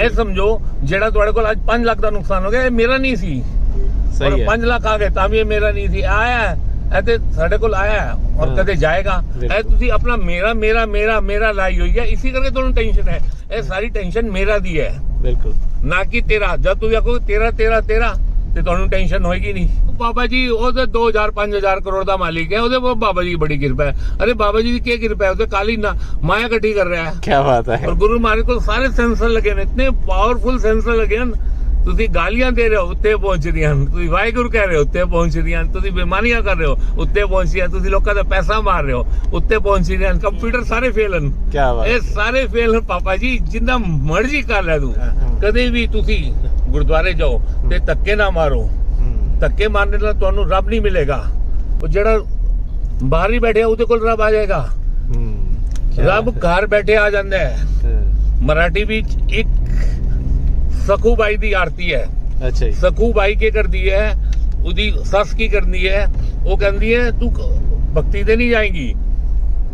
ਇਹ ਸਮਝੋ ਜਿਹੜਾ ਤੁਹਾਡੇ ਕੋਲ ਅੱਜ 5 ਲੱਖ ਦਾ ਨੁਕਸਾਨ ਹੋ ਗਿਆ ਇਹ ਮੇਰਾ ਨਹੀਂ ਸੀ। ਸਹੀ ਹੈ। 5 ਲੱਖ ਆ ਗਏ ਤਾਂ ਵੀ ਇਹ ਮੇਰਾ ਨਹੀਂ ਸੀ। ਆਇਆ ਇਹ ਤੇ ਸਾਡੇ ਕੋਲ ਆਇਆ ਔਰ। ਕਦੇ ਜਾਏਗਾ। ਇਹ। ਤੁਸੀਂ ਆਪਣਾ ਮੇਰਾ ਮੇਰਾ ਮੇਰਾ ਮੇਰਾ ਲਾਈ ਹੋਈ ਹੈ। ਇਸੇ ਕਰਕੇ ਤੁਹਾਨੂੰ ਟੈਨਸ਼ਨ ਹੈ। ਇਹ ਸਾਰੀ ਟੈਨਸ਼ਨ ਮੇਰਾ ਦੀ ਹੈ। ਬਿਲਕੁਲ। ਨਾ ਕਿ ਤੇਰਾ। ਜਦ ਤੂੰ ਆਖੋ ਤੇਰਾ ਤੇਰਾ ਤੇਰਾ ਤੇ ਤੁਹਾਨੂੰ ਟੈਨਸ਼ਨ ਹੋਏਗੀ ਨਹੀਂ। ਬਾਬਾ ਜੀ ਉਹਦੇ 2000 5000 ਕਰੋੜ ਦਾ ਮਾਲਿਕ ਹੈ ਉਹਦੇ ਕੋਲ ਬਾਬਾ ਜੀ ਦੀ ਬੜੀ ਕਿਰਪਾ ਹੈ। ਅਰੇ ਬਾਬਾ ਜੀ ਦੀ ਕੀ ਕਿਰਪਾ ਹੈ? ਉਹਦੇ ਕਾਲੀ ਨਾ ਮਾਇਆ ਇਕੱਠੀ ਕਰ ਰਿਹਾ ਹੈ। ਕੀ ਬਾਤ ਹੈ। ਔਰ ਗੁਰੂ ਮਹਾਰਾਜ ਕੋਲ ਸਾਰੇ ਸੈਂਸਰ ਲੱਗੇ ਨੇ ਇਤਨੇ ਪਾਵਰਫੁਲ ਸੈਂਸਰ ਲੱਗੇ ਹਨ। ਤੁਸੀਂ ਗਾਲੀਆਂ ਦੇ ਰਹੇ ਹੋ ਉੱਤੇ ਪਹੁੰਚ ਰਹੀਆਂ ਹਨ। ਤੁਸੀਂ ਵਾਹਿਗੁਰੂ ਕਹਿ ਰਹੇ ਹੋ ਉੱਤੇ ਪਹੁੰਚ ਰਹੀਆਂ ਹਨ। ਤੁਸੀਂ ਬੇਮਾਨੀਆਂ ਕਰ ਰਹੇ ਹੋ ਉੱਤੇ ਪਹੁੰਚ ਰਹੀਆਂ ਤੁਸੀਂ ਲੋਕਾਂ ਦਾ ਪੈਸਾ ਮਾਰ ਰਹੇ ਹੋ ਉੱਤੇ ਪਹੁੰਚ ਰਹੀਆਂ ਕੰਪਿਊਟਰ ਸਾਰੇ ਫੇਲ ਹਨ। ਕੀ ਬਾਤ ਇਹ ਸਾਰੇ ਫੇਲ ਹਨ। ਪਾਪਾ ਜੀ ਜਿੰਨਾ ਮਰਜ਼ੀ ਕਰ ਲੈ ਤੂੰ। ਕਦੇ ਵੀ ਤੁਸੀਂ ਗੁਰਦੁਆਰੇ ਜਾਓ ਤੇ ਧੱਕੇ ਨਾ ਮਾਰੋ। ਧੱਕੇ ਮਾਰਨੇ ਨਾਲ ਤੁਹਾਨੂੰ ਰੱਬ ਨਹੀਂ ਮਿਲੇਗਾ। ਉਹ ਜਿਹੜਾ ਬਾਹਰ ਹੀ ਬੈਠਿਆ ਉਹਦੇ ਕੋਲ ਰੱਬ ਆ ਜਾਏਗਾ। ਰੱਬ ਘਰ ਬੈਠੇ ਆ ਜਾਂਦਾ ਹੈ। ਮਰਾਠੀ ਵਿੱਚ ਇੱਕ ਸਖੂ ਬਾਈ ਦੀ ਆਰਤੀ ਹੈ। ਅੱਛਾ ਜੀ। ਸਖੂ ਬਾਈ ਕੀ ਕਰਦੀ ਹੈ? ਉਹਦੀ ਸੱਸ ਕੀ ਕਰਦੀ ਹੈ? ਉਹ ਕਹਿੰਦੀ ਹੈ ਤੂੰ ਭਗਤੀ ਤੇ ਨਹੀਂ ਜਾਏਗੀ।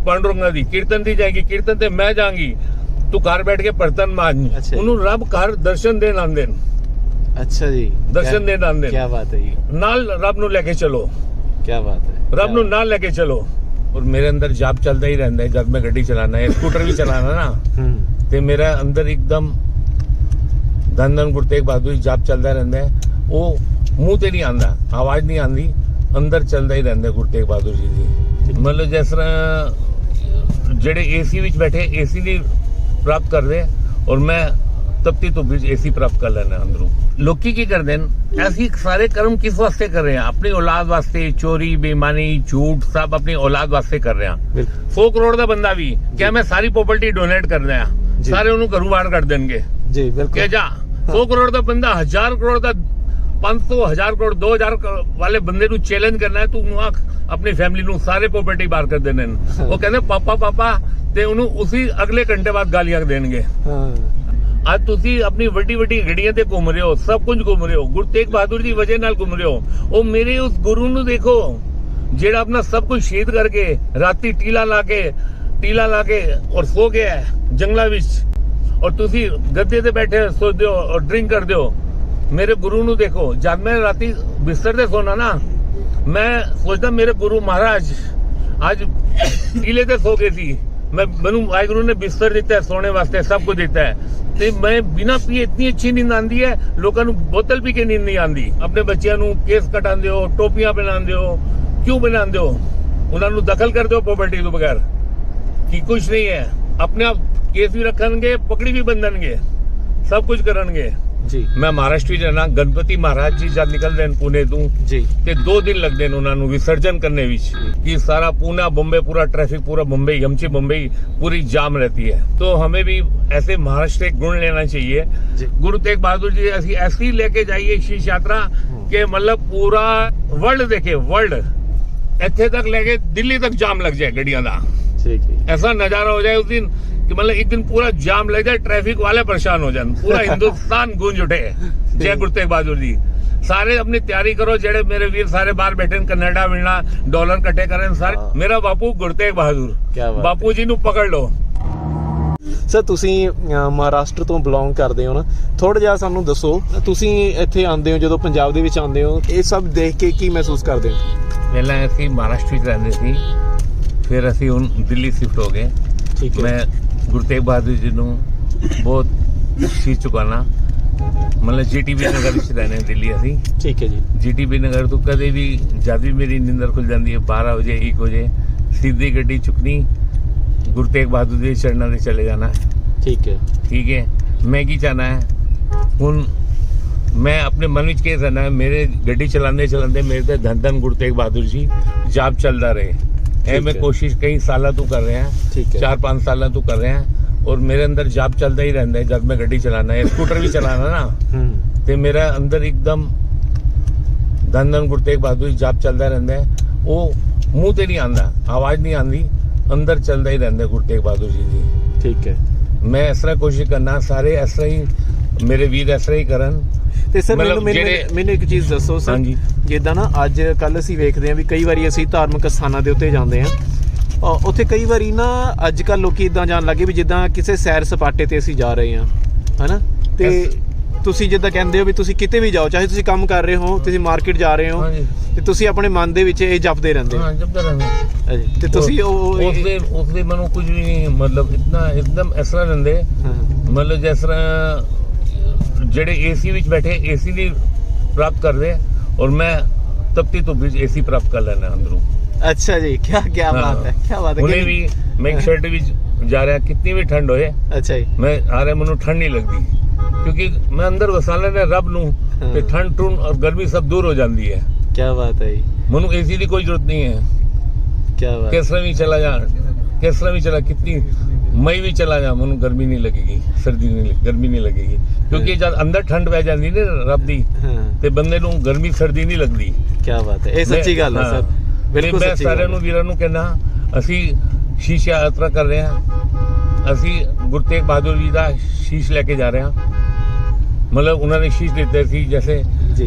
ਪਾਂਡੁਰੰਗਾ ਦੀ ਕੀਰਤਨ ਦੀ ਜਾਏਗੀ ਕੀਰਤਨ ਤੇ ਮੈਂ ਜਾਵਾਂਗੀ। ਤੂੰ ਘਰ ਬੈਠ ਕੇ ਬਰਤਨ ਮਾਂਜ। ਅੱਛਾ ਜੀ। ਉਹਨੂੰ ਰੱਬ ਘਰ ਦਰਸ਼ਨ ਦੇਣ ਆਉਂਦੇ ਨੇ। ਅੱਛਾ ਜੀ। ਦਰਸ਼ਨ ਦੇਣ ਆਉਂਦੇ ਕੀ ਨੇ ਬਾਤ ਹੈ ਜੀ। ਨਾਲ ਰੱਬ ਨੂੰ ਲੈ ਕੇ ਚਲੋ। ਕੀ ਬਾਤ ਹੈ। ਰੱਬ ਨੂੰ ਨਾਲ ਲੈ ਕੇ ਚਲੋ। ਔਰ ਮੇਰੇ ਅੰਦਰ ਜਾਪ ਚੱਲਦਾ ਹੀ ਰਹਿੰਦਾ ਹੈ। ਜਦ ਮੈਂ ਗੱਡੀ ਚਲਾਣਾ ਹੈ ਸਕੂਟਰ ਵੀ ਚਲਾਣਾ ਨਾ ਹੂੰ। ਤੇ ਮੇਰਾ ਅੰਦਰ ਇੱਕਦਮ ਧੰਨ ਧੰਨ ਗੁਰੂ ਤੇਗ ਬਹਾਦਰ ਜੀ ਜਾਪ ਚੱਲਦਾ ਰਹਿੰਦਾ ਹੈ। ਉਹ ਮੂੰਹ ਤੇ ਨਹੀਂ ਆਂਦਾ ਆਵਾਜ਼ ਨਹੀਂ ਆਂਦੀ ਅੰਦਰ ਚੱਲਦਾ ਹੀ ਰਹਿੰਦਾ ਗੁਰੂ ਤੇਗ ਬਹਾਦਰ ਜੀ ਦੀ। ਮਤਲਬ ਜਿਸ ਤਰ੍ਹਾਂ ਜਿਹੜੇ ਏਸੀ ਵਿੱਚ ਬੈਠੇ ਏਸੀ ਦੀ ਪ੍ਰਾਪਤ ਕਰਦੇ ਔਰ ਮੈਂ ਤਪਤੀ ਤੋਂ ਵਿੱਚ ਏਸੀ ਪ੍ਰਾਪਤ ਕਰ ਲੈਣਾ ਅੰਦਰੋਂ। ਲੋਕੀ ਕੀ ਕਰਦੇ ਨੇ? ਅਸੀਂ ਸਾਰੇ ਕਰਮ ਕਿਸ ਵਾਸਤੇ ਕਰ ਰਹੇ ਹਾਂ? ਆਪਣੀ ਔਲਾਦ ਵਾਸਤੇ ਚੋਰੀ ਬੇਈਮਾਨੀ ਝੂਠ ਸਭ ਆਪਣੀ ਔਲਾਦ ਵਾਸਤੇ ਕਰ ਰਹੇ ਬਿਲਕੁਲ। 100 ਕਰੋੜ ਦਾ ਬੰਦਾ ਵੀ ਕਿਆ ਮੈਂ ਸਾਰੀ ਪ੍ਰਾਪਰਟੀ ਡੋਨੇਟ ਕਰਨਾ ਆ। ਸਾਰੇ ਉਹਨੂੰ ਘਰੋਂ ਬਾਹਰ ਕੱਢ ਦੇਣਗੇ। ਜੀ ਕਿ ਬਿਲਕੁਲ ਜਾ 100 ਕਰੋੜ ਦਾ ਬੰਦਾ 1000 ਕਰੋੜ ਦਾ 500 1000 ਕਰੋੜ 2000 ਕਰੋੜ ਵਾਲੇ ਬੰਦੇ ਨੂੰ ਚੈਲੰਜ ਕਰਨਾ ਹੈ ਤੂੰ ਆਖ ਆਪਣੀ ਫੈਮਿਲੀ ਨੂੰ ਸਾਰੇ ਪ੍ਰਾਪਰਟੀ ਬਾਹਰ ਕਰ ਦੇਣੇ ਨੇ। ਉਹ ਕਹਿੰਦੇ ਪਾਪਾ ਪਾਪਾ ਤੇ ਉਹਨੂੰ ਉਸੇ ਅਗਲੇ ਘੰਟੇ ਬਾਅਦ ਗਾਲੀਆਂ ਦੇਣਗੇ। ਅੱਜ ਤੁਸੀਂ ਆਪਣੀ ਵੱਡੀ ਵੱਡੀ ਗੱਡੀਆਂ ਤੇ ਘੁੰਮ ਰਹੇ ਹੋ ਸਭ ਕੁਝ ਘੁੰਮ ਰਹੇ ਹੋ ਗੁਰੂ ਤੇਗ ਬਹਾਦਰ ਦੀ ਵਜ੍ਹਾ ਨਾਲ ਘੁੰਮ ਰਹੇ ਹੋ। ਉਹ ਮੇਰੇ ਉਸ ਗੁਰੂ ਨੂੰ ਦੇਖੋ ਜਿਹੜਾ ਆਪਣਾ ਸਭ ਕੁਝ ਸ਼ਹੀਦ ਕਰਕੇ ਰਾਤੀ ਟੀਲਾ ਲਾ ਕੇ ਟੀਲਾ ਲਾ ਕੇ ਔਰ ਸੋ ਗਿਆ ਜੰਗਲਾਂ ਵਿੱਚ। ਔਰ ਤੁਸੀਂ ਗੱਦੇ ਤੇ ਬੈਠੇ ਸੋਚਦੇ ਹੋ ਔਰ ਡਰਿੰਕ ਕਰਦੇ ਹੋ। ਮੇਰੇ ਗੁਰੂ ਨੂੰ ਦੇਖੋ, ਜਦ ਮੈਂ ਰਾਤੀ ਬਿਸਤਰ ਤੇ ਸੋਣਾ ਨਾ, ਮੈਂ ਸੋਚਦਾ ਮੇਰੇ ਗੁਰੂ ਮਹਾਰਾਜ ਅੱਜ ਟੀਲੇ ਤੇ ਸੋ ਗਏ ਸੀ। ਮੈਂ ਮੈਨੂੰ ਵਾਹਿਗੁਰੂ ਨੇ ਬਿਸਤਰ ਦਿੱਤਾ, ਸੋਣੇ ਵਾਸਤੇ ਸਭ ਕੁਝ ਦਿੱਤਾ ਹੈ। ਤੇ ਮੈਂ ਬਿਨਾ ਪੀਏ ਇਤਨੀ ਅੱਛੀ ਨੀਂਦ ਆਂਦੀ ਹੈ, ਲੋਕਾਂ ਨੂੰ ਬੋਤਲ ਪੀ ਕੇ ਨੀਂਦ ਨਹੀਂ ਆਂਦੀ ਆਪਣੇ ਬੱਚਿਆਂ ਨੂੰ ਕੇਸ ਕਟਾਉਂਦੇ ਹੋ, ਟੋਪੀਆਂ ਪਹਿਨਾਉਂਦੇ ਹੋ, ਕਿਉਂ ਪਹਿਨਾਉਂਦੇ ਹੋ? ਉਹਨਾਂ ਨੂੰ ਦਖਲ ਕਰਦੇ ਹੋ ਪ੍ਰਾਪਰਟੀ ਤੋਂ ਬਗੈਰ। ਕਿ ਕੁਝ ਨਹੀਂ ਹੈ। ਆਪਣੇ ਆਪ ਕੇਸ ਵੀ ਰੱਖਣਗੇ ਪਕੜੀ ਵੀ ਬੰਦਣਗੇ ਸਭ ਕੁਝ ਕਰਨਗੇ ਜੀ ਮੈਂ ਮਹਾਰਾਸ਼ਟਰ ਵਿੱਚ ਰਹਿਣਾ ਗਣਪਤੀ ਮਹਾਰਾਜ ਜੀ ਜਦ ਨਿਕਲਦੇ ਨੇ ਪੁਣੇ ਤੋਂ ਜੀ ਤੇ 2 ਦਿਨ ਲੱਗਦੇ ਨੇ ਉਹਨਾਂ ਨੂੰ ਵਿਸਰਜਨ ਕਰਨੇ ਵਿੱਚ कि सारा पूना बॉम्बे पूरा ट्रैफिक पूरा मुंबई हमची मुंबई पूरी जाम रहती है तो हमें भी ऐसे महाराष्ट्र एक गुण लेना चाहिए जी। गुरु तेग बहादुर जी ऐसी ऐसी लेके जाइए शीश यात्रा कि मतलब पूरा वर्ल्ड देखे वर्ल्ड ਇੱਥੇ ਤੱਕ ਲੈ ਕੇ ਦਿੱਲੀ ਤੱਕ ਜਾਮ ਲੱਗ ਜਾਏ ਗੱਡੀਆਂ ਦਾ ਠੀਕ ਹੈ ऐसा नजारा हो जाए उस दिन कि मतलब एक दिन पूरा जाम लग जाए ट्रैफिक वाले परेशान हो जाए पूरा हिंदुस्तान गूंज उठे जय गुरु तेग बहादुर जी ਸਾਰੇ ਆਪਣੀ ਤਿਆਰੀ ਕਰੋ ਜਿਹੜੇ ਮੇਰੇ ਵੀਰ ਸਾਰੇ ਬਾਹਰ ਬੈਠੇ ਨੇ ਕੈਨੇਡਾ ਮਿਲਣਾ ਡਾਲਰ ਇਕੱਠੇ ਕਰਨ ਸਾਰੇ ਹਾਂ। ਮੇਰਾ ਬਾਪੂ ਗੁਰਤੇਗ ਬਹਾਦਰ ਕਿਆ ਬਾਤ ਬਾਪੂ ਜੀ ਨੂੰ ਪਕੜ ਲਓ ਸਰ ਤੁਸੀਂ ਅਹ, ਮਹਾਰਾਸ਼ਟਰ ਤੋਂ ਬਿਲੋਂਗ ਕਰਦੇ ਹੋ ਨਾ ਥੋੜਾ ਜਿਹਾ ਸਾਨੂੰ ਦੱਸੋ ਤੁਸੀਂ ਇੱਥੇ ਆਉਂਦੇ ਹੋ ਜਦੋਂ ਪੰਜਾਬ ਦੇ ਵਿੱਚ ਆਉਂਦੇ ਹੋ ਇਹ ਸਭ ਦੇਖ ਕੇ ਕੀ ਮਹਿਸੂਸ ਕਰਦੇ ਹੋ ਪਹਿਲਾਂ ਅਸੀਂ ਮਹਾਰਾਸ਼ਟਰ ਵਿੱਚ ਰਹਿੰਦੇ ਸੀ ਫਿਰ ਅਸੀਂ ਹੁਣ ਦਿੱਲੀ ਸ਼ਿਫਟ ਹੋ ਗਏ ਠੀਕ ਹੈ ਮੈਂ ਗੁਰਤੇਗ ਬਹਾਦਰ ਜੀ ਨੂੰ ਬਹੁਤ ਸੀ ਚੁਕਾਣਾ ਮਤਲਬ ਜੀਟੀਬੀ ਨਗਰ ਵਿੱਚ ਰਹਿੰਦੇ ਦਿੱਲੀ ਅਸੀਂ। ਠੀਕ ਹੈ ਜੀ। ਜੀਟੀਬੀ ਨਗਰ ਤੋਂ ਕਦੇ ਵੀ ਜਦ ਵੀ ਮੇਰੀ ਨਿੰਦਰ ਖੁੱਲ ਜਾਂਦੀ ਹੈ 12 ਵਜੇ 1 ਵਜੇ ਸਿੱਧੀ ਗੱਡੀ ਚੁੱਕਣੀ ਗੁਰੂ ਤੇਗ ਬਹਾਦਰ ਦੇ ਚਰਨਾਂ ਤੇ ਚਲੇ ਜਾਣਾ। ਠੀਕ ਹੈ। ਠੀਕ ਹੈ। ਮੈਂ ਕੀ ਚਾਹਨਾ ਹੈ? ਹੁਣ ਮੈਂ ਆਪਣੇ ਮਨ ਵਿੱਚ ਕੀ ਕਰਨਾ ਹੈ? ਮੇਰੇ ਗੱਡੀ ਚਲਾਉਂਦੇ ਚਲਾਉਂਦੇ ਮੇਰੇ ਤੇ ਧੰਨ ਧੰਨ ਗੁਰੂ ਤੇਗ ਬਹਾਦਰ ਜੀ ਜਾਪ ਚੱਲਦਾ ਰਹੇ। ਇਹ ਮੈਂ ਹੈ। ਕੋਸ਼ਿਸ਼ ਕਈ ਸਾਲਾਂ ਤੋਂ ਕਰ ਰਿਹਾ। ਹੈ। 4-5 ਸਾਲਾਂ ਤੋਂ ਕਰ ਰਿਹਾ। ਔਰ ਮੇਰੇ ਅੰਦਰ ਜਾਪ ਚੱਲਦਾ ਹੀ ਰਹਿੰਦਾ ਹੈ ਜਦ ਮੈਂ ਗੱਡੀ ਚਲਾਣਾ ਹੈ। ਸਕੂਟਰ ਵੀ ਚਲਾਣਾ ਨਾ। ਹੂੰ। ਤੇ ਮੇਰਾ ਅੰਦਰ ਇੱਕਦਮ ਧੰਨ ਧੰਨ ਗੁਰੂ ਤੇਗ ਬਹਾਦਰ ਜਾਪ ਚੱਲਦਾ ਰਹਿੰਦਾ ਹੈ। ਉਹ ਮੂੰਹ ਤੇ ਨਹੀਂ ਆਂਦਾ ਆਵਾਜ਼ ਨਹੀਂ ਆਂਦੀ ਅੰਦਰ ਚੱਲਦਾ ਹੀ ਰਹਿੰਦਾ ਗੁਰੂ ਤੇਗ ਬਹਾਦਰ ਜੀ ਦੀ। ਠੀਕ ਹੈ। ਮੈਂ ਇਸ ਤਰ੍ਹਾਂ ਕੋਸ਼ਿਸ਼ ਕਰਨਾ ਸਾਰੇ ਇਸ ਤਰ੍ਹਾਂ ਹੀ ਮੇਰੇ ਵੀਰ ਇਸ ਤਰ੍ਹਾਂ ਹੀ ਕਰਨ। ਤੇ ਸਰ ਮੈਨੂੰ ਮੈਨੂੰ ਇੱਕ ਚੀਜ਼ ਦੱਸੋ ਸਰ। ਹਾਂਜੀ। ਜਿੱਦਾਂ ਨਾ ਅੱਜ ਕੱਲ ਅਸੀਂ ਵੇਖਦੇ ਹਾਂ ਵੀ ਕਈ ਵਾਰੀ ਅਸੀਂ ਧਾਰਮਿਕ ਸਥਾਨਾਂ ਦੇ ਉੱਤੇ ਜਾਂਦੇ ਅ, ਉੱਥੇ ਕਈ ਵਾਰੀ ਨਾ ਅੱਜ ਕੱਲ ਲੋਕੀ ਇਦਾਂ ਜਾਣ ਲੱਗੇ ਵੀ ਜਿੱਦਾਂ ਕਿਸੇ ਸੈਰ ਸਪਾਟੇ ਤੇ ਅਸੀਂ ਜਾ ਰਹੇ ਹਾਂ ਹਨਾ? ਤੇ ਐਸ- ਤੁਸੀਂ ਜਿੱਦਾਂ ਕਹਿੰਦੇ ਹੋ ਵੀ ਤੁਸੀਂ ਕਿਤੇ ਵੀ ਜਾਓ ਚਾਹੇ ਤੁਸੀਂ ਕੰਮ ਕਰ ਰਹੇ ਹੋ ਤੁਸੀਂ ਮਾਰਕੀਟ ਜਾ ਰਹੇ ਹੋ ਤੇ ਤੁਸੀਂ ਆਪਣੇ ਮਨ ਦੇ ਵਿੱਚ ਇਹ ਜਪਦੇ ਰਹਿੰਦੇ ਹੋ। ਹਾਂ ਤੱਕ ਹਾਂਜੀ ਤੇ ਤੁਸੀਂ ਉਹ ਉਸ ਦੇ ਉਸ ਦੇ ਮਨੋਂ ਕੁਝ ਵੀ ਮਤਲਬ ਇਤਨਾ ਇੱਕਦਮ ਤਰ੍ਹਾਂ ਰਹਿੰਦੇ। ਹਾਂ, ਮਤਲਬ ਜਿਸ ਤਰ੍ਹਾਂ ਜਿਹੜੇ ਏਸੀ ਵਿੱਚ ਬੈਠੇ ਏਸੀ ਦੀ ਪ੍ਰਾਪਤ ਕਰਦੇ ਔਰ ਮੈਂ ਤਪਤੀ ਧੁੱਪ ਵਿੱਚ ਏਸੀ ਪ੍ਰਾਪਤ ਕਰ ਲੈਣਾ ਅੰਦਰੋਂ ਅੱਛਾ ਜੀ ਕੀ ਕੀ ਬਾਤ ਹੈ ਕੀ ਬਾਤ ਹੈ ਕਿ- ਵੀ ਮੈਂ ਸ਼ਰਟ ਵਿੱਚ ਜਾ ਰਿਹਾ ਕਿੰਨੀ ਵੀ ਠੰਡ ਹੋਏ ਅੱਛਾ ਜੀ ਮੈਂ ਆ ਰਿਹਾ ਮੈਨੂੰ ਠੰਡ ਨਹੀਂ ਲੱਗਦੀ ਕਿਉਂਕਿ ਮੈਂ ਅੰਦਰ ਵਸਾ ਲੈਣਾ ਰੱਬ ਨੂੰ ਤੇ। ਠੰਡ ਟੁੰਡ ਔਰ ਗਰਮੀ ਸਭ ਦੂਰ ਹੋ ਜਾਂਦੀ ਹੈ ਕੀ ਬਾਤ ਹੈ ਜੀ ਮੈਨੂੰ ਏਸੀ ਦੀ ਕੋਈ ਜ਼ਰੂਰਤ ਨਹੀਂ ਹੈ ਕੀ ਬਾਤ ਕਿਸ ਤਰ੍ਹਾਂ ਵੀ ਚਲਾ ਜਾ ਕਿਸ ਤਰ੍ਹਾਂ ਵੀ ਚਲਾ ਕਿਤਨੀ ਮਈ ਵੀ ਚਲਾ ਜਾ ਮੈਨੂੰ ਗਰਮੀ ਨਹੀਂ ਲੱਗੇਗੀ ਸਰਦੀ ਨਹੀਂ ਗਰਮੀ ਨਹੀਂ ਲੱਗੇਗੀ। ਕਿਉਂਕਿ ਜਦ ਅੰਦਰ ਠੰਡ ਪੈ ਜਾਂਦੀ ਨੇ ਰੱਬ ਦੀ ਤੇ ਬੰਦੇ ਨੂੰ ਗਰਮੀ ਸਰਦੀ ਨਹੀਂ ਲੱਗਦੀ। ਕੀ ਬਾਤ ਹੈ। ਇਹ ਸੱਚੀ ਗੱਲ ਹੈ। ਸਰ। ਬਿਲਕੁਲ ਤੇ ਮੈਂ ਸੱਚੀ ਸਾਰਿਆਂ ਨੂੰ। ਵੀਰਾਂ ਨੂੰ ਕਹਿਣਾ ਅਸੀਂ ਸ਼ੀਸ਼ ਯਾਤਰਾ ਕਰ ਰਹੇ ਹਾਂ। ਅਸੀਂ ਗੁਰੂ ਤੇਗ ਬਹਾਦਰ ਜੀ ਦਾ ਸ਼ੀਸ਼ ਲੈ ਕੇ ਜਾ ਰਹੇ ਹਾਂ। ਮਤਲਬ ਉਹਨਾਂ ਨੇ ਸ਼ੀਸ਼ ਦਿੱਤੇ ਸੀ ਜੈਸੇ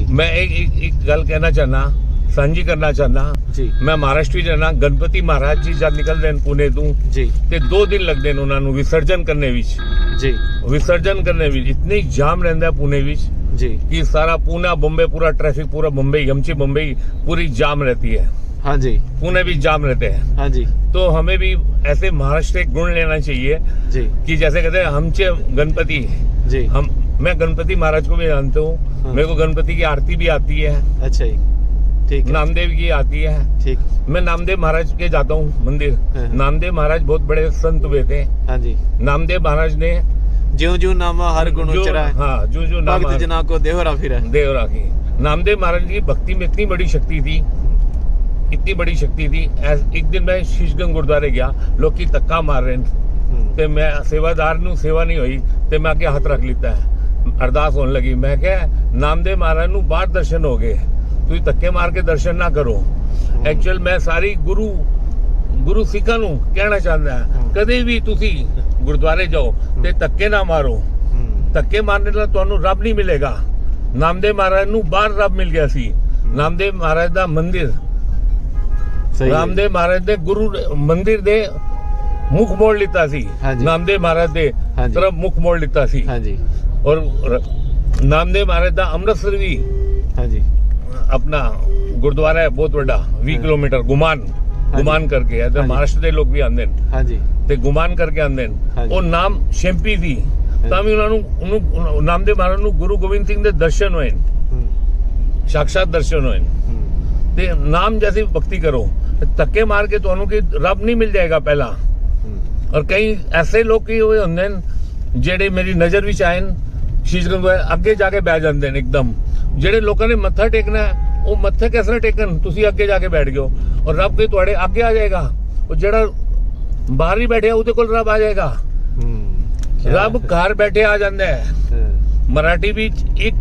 ਮੈਂ ਇੱਕ ਇੱਕ ਗੱਲ ਕਹਿਣਾ ਚਾਹਨਾ ਸਾਂਝੀ ਕਰਨਾ ਚਾਹਨਾ ਜੀ ਮੈਂ ਮਹਾਰਾਸ਼ਟਰ ਵਿੱਚ ਰਹਿਣਾ ਗਣਪਤੀ ਮਹਾਰਾਜ ਜੀ ਜਦ ਨਿਕਲਦੇ ਨੇ ਪੁਣੇ ਤੋਂ ਜੀ ਤੇ 2 ਦਿਨ ਲੱਗਦੇ ਨੇ ਉਹਨਾਂ ਨੂੰ ਵਿਸਰਜਨ ਕਰਨੇ ਵਿੱਚ ਜੀ ਵਿਸਰਜਨ ਕਰਨੇ ਵਿੱਚ ਇਤਨੀ ਜਾਮ ਰਹਿੰਦਾ ਪੁਣੇ ਵਿੱਚ ਜੀ कि सारा पूना बॉम्बे पूरा ट्रैफिक पूरा मुंबई हमची मुंबई पूरी जाम रहती है हाँ जी पुणे भी जाम रहते हैं हाँ जी तो हमें भी ऐसे महाराष्ट्र एक गुण लेना चाहिए जी कि जैसे कहते हैं हमचे गणपति जी हम मैं गणपति महाराज को भी जानता हूँ हाँ। मेरे को गणपति की आरती भी आती है अच्छा जी ठीक है नामदेव की आती है ठीक मैं नामदेव महाराज के जाता हूँ मंदिर हाँ। नामदेव महाराज बहुत बड़े संत हुए थे हाँ जी नामदेव महाराज ने ज्यो ज्यो नामा हर गुण जो उचरा है हाँ जो जो नाम भक्त जना को देहरा फिर है देवरा की नामदेव महाराज की भक्ति में इतनी बड़ी शक्ति थी इतनी बड़ी शक्ति थी ऐस- एक दिन मैं शीशगंज गुरुद्वारे गया लोग की ਧੱਕਾ ਮਾਰ ਰਹੇ ਨੇ हम्म, ਤੇ ਮੈਂ ਸੇਵਾਦਾਰ ਨੂੰ ਸੇਵਾ ਨਹੀਂ ਹੋਈ ਤੇ ਮੈਂ ਅੱਗੇ ਹੱਥ ਰੱਖ ਲਿੱਤਾ ਹੈ ਅਰਦਾਸ ਹੋਣ ਲੱਗੀ ਮੈਂ ਕਿਹਾ ਨਾਮਦੇਵ ਮਹਾਰਾਜ ਨੂੰ ਬਾਹਰ ਦਰਸ਼ਨ ਹੋ ਗਏ ਤੁਸੀਂ ਧੱਕੇ ਮਾਰ ਕੇ ਦਰਸ਼ਨ ਨਾ ਕਰੋ। ਐਕਚੁਅਲ ਮੈਂ ਸਾਰੀ ਗੁਰੂ ਗੁਰੂ ਸਿੱਖਾਂ ਨੂੰ ਕਹਿਣਾ ਚਾਹੁੰਦਾ ਕਦੇ ਵੀ ਤੁਸੀਂ ਗੁਰਦੁਆਰੇ ਜਾਓ ਤੇ ਧੱਕੇ ਨਾ ਮਾਰੋ। ਧੱਕੇ ਮਾਰਨ ਨਾਲ ਤੁਹਾਨੂੰ ਰੱਬ ਨਹੀਂ ਮਿਲੇਗਾ। ਨਾਮਦੇਵ ਮਹਾਰਾਜ ਨੂੰ ਬਾਹਰ ਰੱਬ ਮਿਲ ਗਿਆ ਸੀ। ਨਾਮਦੇਵ ਮਹਾਰਾਜ ਦਾ ਮੰਦਿਰ। ਸਹੀ। ਨਾਮਦੇਵ ਮਹਾਰਾਜ ਦੇ ਗੁਰੂ ਮੰਦਿਰ ਦੇ ਮੁਖ ਮੋੜ ਲਿੱਤਾ ਸੀ। ਨਾਮਦੇਵ ਮਹਾਰਾਜ ਦੇ ਤਰਫ ਮੁਖ ਮੋੜ ਲਿੱਤਾ ਸੀ। ਹਾਂਜੀ। ਔਰ ਨਾਮਦੇਵ ਮਹਾਰਾਜ ਦਾ ਅੰਮ੍ਰਿਤਸਰ ਵੀ ਆਪਣਾ ਗੁਰਦੁਆਰਾ ਹੈ ਬਹੁਤ ਵੱਡਾ 20 ਕਿਲੋਮੀਟਰ ਗੁਮਾਨ ਗੁਮਾਨ ਕਰਕੇ ਹੈ ਤੇ ਮਹਾਰਾਸ਼ਟਰ ਦੇ ਲੋਕ ਵੀ ਆਉਂਦੇ ਨੇ ਹਾਂਜੀ ਤੇ ਗੁਮਾਨ ਕਰਕੇ ਆਉਂਦੇ ਨੇ ਉਹ ਨਾਮ ਸ਼ੈਂਪੀ ਦੀ ਤਾਂ ਵੀ ਉਹਨਾਂ ਨੂੰ ਉਹਨੂੰ ਨਾਮ ਦੇ ਮਹਾਰਾਜ ਨੂੰ ਗੁਰੂ ਗੋਬਿੰਦ ਸਿੰਘ ਦੇ ਦਰਸ਼ਨ ਹੋਏ ਨੇ ਸਾਖਸ਼ਾਤ ਦਰਸ਼ਨ ਹੋਏ ਨੇ ਤੇ ਨਾਮ ਜੈਸੀ ਭਗਤੀ ਕਰੋ ਤੱਕੇ ਮਾਰ ਕੇ ਤੁਹਾਨੂੰ ਕਿ ਰੱਬ ਨਹੀਂ ਮਿਲ ਜਾਏਗਾ ਪਹਿਲਾਂ ਔਰ ਕਈ ਐਸੇ ਲੋਕ ਹੀ ਹੋਏ ਹੁੰਦੇ ਨੇ ਜਿਹੜੇ ਮੇਰੀ ਨਜ਼ਰ ਵਿੱਚ ਆਏ ਸ਼ੀਸ਼ ਗੰਗਵਾ ਅੱਗੇ ਜਾ ਕੇ ਬਹਿ ਜਾਂਦੇ ਨੇ ਇੱਕਦਮ ਜਿਹੜੇ ਲੋਕਾਂ ਨੇ ਮੱਥਾ ਟੇਕਣਾ ਉਹ ਮੱਥਾ ਕਿਸ ਤਰ੍ਹਾਂ ਟੇਕਣ? ਤੁਸੀਂ ਅੱਗੇ ਜਾ ਕੇ ਬੈਠ ਗਿਓ ਔਰ ਰੱਬ ਕੋਈ ਤੁਹਾਡੇ ਅੱਗੇ ਆ ਜਾਏਗਾ। ਉਹ ਜਿਹੜਾ ਬਾਹਰ ਹੀ ਬੈਠਿਆ ਉਹਦੇ ਕੋਲ ਰੱਬ ਆ ਜਾਏਗਾ। ਰੱਬ ਘਰ ਬੈਠੇ ਆ ਜਾਂਦਾ ਹੈ। ਮਰਾਠੀ ਵਿੱਚ ਇੱਕ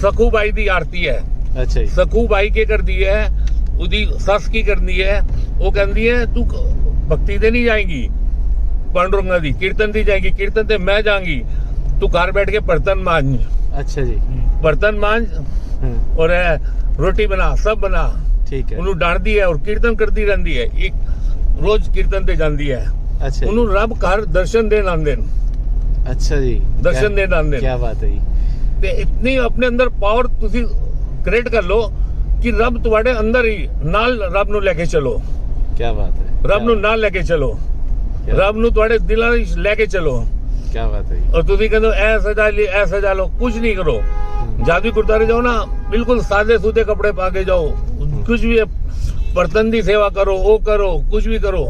ਸਕੂ ਬਾਈ ਦੀ ਆਰਤੀ ਹੈ। ਅੱਛਾ ਜੀ। ਸਕੂ ਬਾਈ ਕੀ ਕਰਦੀ ਹੈ? ਉਹਦੀ ਸੱਸ ਕੀ ਕਰਦੀ ਹੈ? ਉਹ ਕਹਿੰਦੀ ਹੈ ਤੂੰ ਭਗਤੀ ਤੇ ਨਹੀਂ ਜਾਏਗੀ। ਪਾਂਡੁਰੰਗਾ ਦੀ ਕੀਰਤਨ ਦੀ ਜਾਏਗੀ। ਕੀਰਤਨ ਤੇ ਮੈਂ ਜਾਾਂਗੀ ਤੂੰ ਘਰ ਬੈਠ ਕੇ ਬਰਤਨ ਮਾਂਜ। ਅੱਛਾ ਜੀ। ਬਰਤਨ ਮਾਂਜ ਔਰ ਰੋਟੀ ਬਣਾ ਸਭ ਬਣਾ। ਠੀਕ ਹੈ। ਉਹਨੂੰ ਡਰਦੀ ਹੈ ਔਰ ਕੀਰਤਨ ਕਰਦੀ ਰਹਿੰਦੀ ਹੈ। ਇੱਕ ਰੋਜ਼ ਕੀਰਤਨ ਤੇ ਜਾਂਦੀ ਹੈ। ਅੱਛਾ ਉਹਨੂੰ ਰੱਬ ਘਰ ਦਰਸ਼ਨ ਦੇਣ ਆਉਂਦੇ ਨੇ। ਅੱਛਾ ਜੀ। ਦਰਸ਼ਨ ਦੇਣ ਆਉਂਦੇ ਨੇ। ਕੀ ਬਾਤ ਹੈ ਜੀ। ਤੇ ਇਤਨੀ ਆਪਣੇ ਅੰਦਰ ਪਾਵਰ ਤੁਸੀਂ ਕ੍ਰੀਏਟ ਕਰ ਲਓ ਕਿ ਰੱਬ ਤੁਹਾਡੇ ਅੰਦਰ ਹੀ ਨਾਲ ਰੱਬ ਨੂੰ ਲੈ ਕੇ ਚਲੋ। ਕੀ ਬਾਤ ਹੈ। ਰੱਬ ਨੂੰ ਨਾਲ ਲੈ ਕੇ ਚਲੋ। ਰੱਬ ਨੂੰ ਤੁਹਾਡੇ ਦਿਲਾਂ ਵਿੱਚ ਲੈ ਕੇ ਚਲੋ। क्या बात है जी ਔਰ ਤੁਸੀਂ ਕਹਿੰਦੇ ਹੋ ਐ ਸਜਾ ਲਈ ਐ ਸਜਾ ਲਓ ਕੁਝ ਨਹੀਂ ਕਰੋ ਜਦ ਵੀ ਗੁਰਦਾਰੇ ਜਾਓ ਨਾ ਬਿਲਕੁਲ ਸਾਦੇ ਸੂਦੇ ਕੱਪੜੇ ਪਾ ਕੇ ਜਾਓ ਕੁਝ ਵੀ ਬਰਤਨ ਦੀ ਸੇਵਾ ਕਰੋ ਉਹ ਕਰੋ ਕੁਝ ਵੀ ਕਰੋ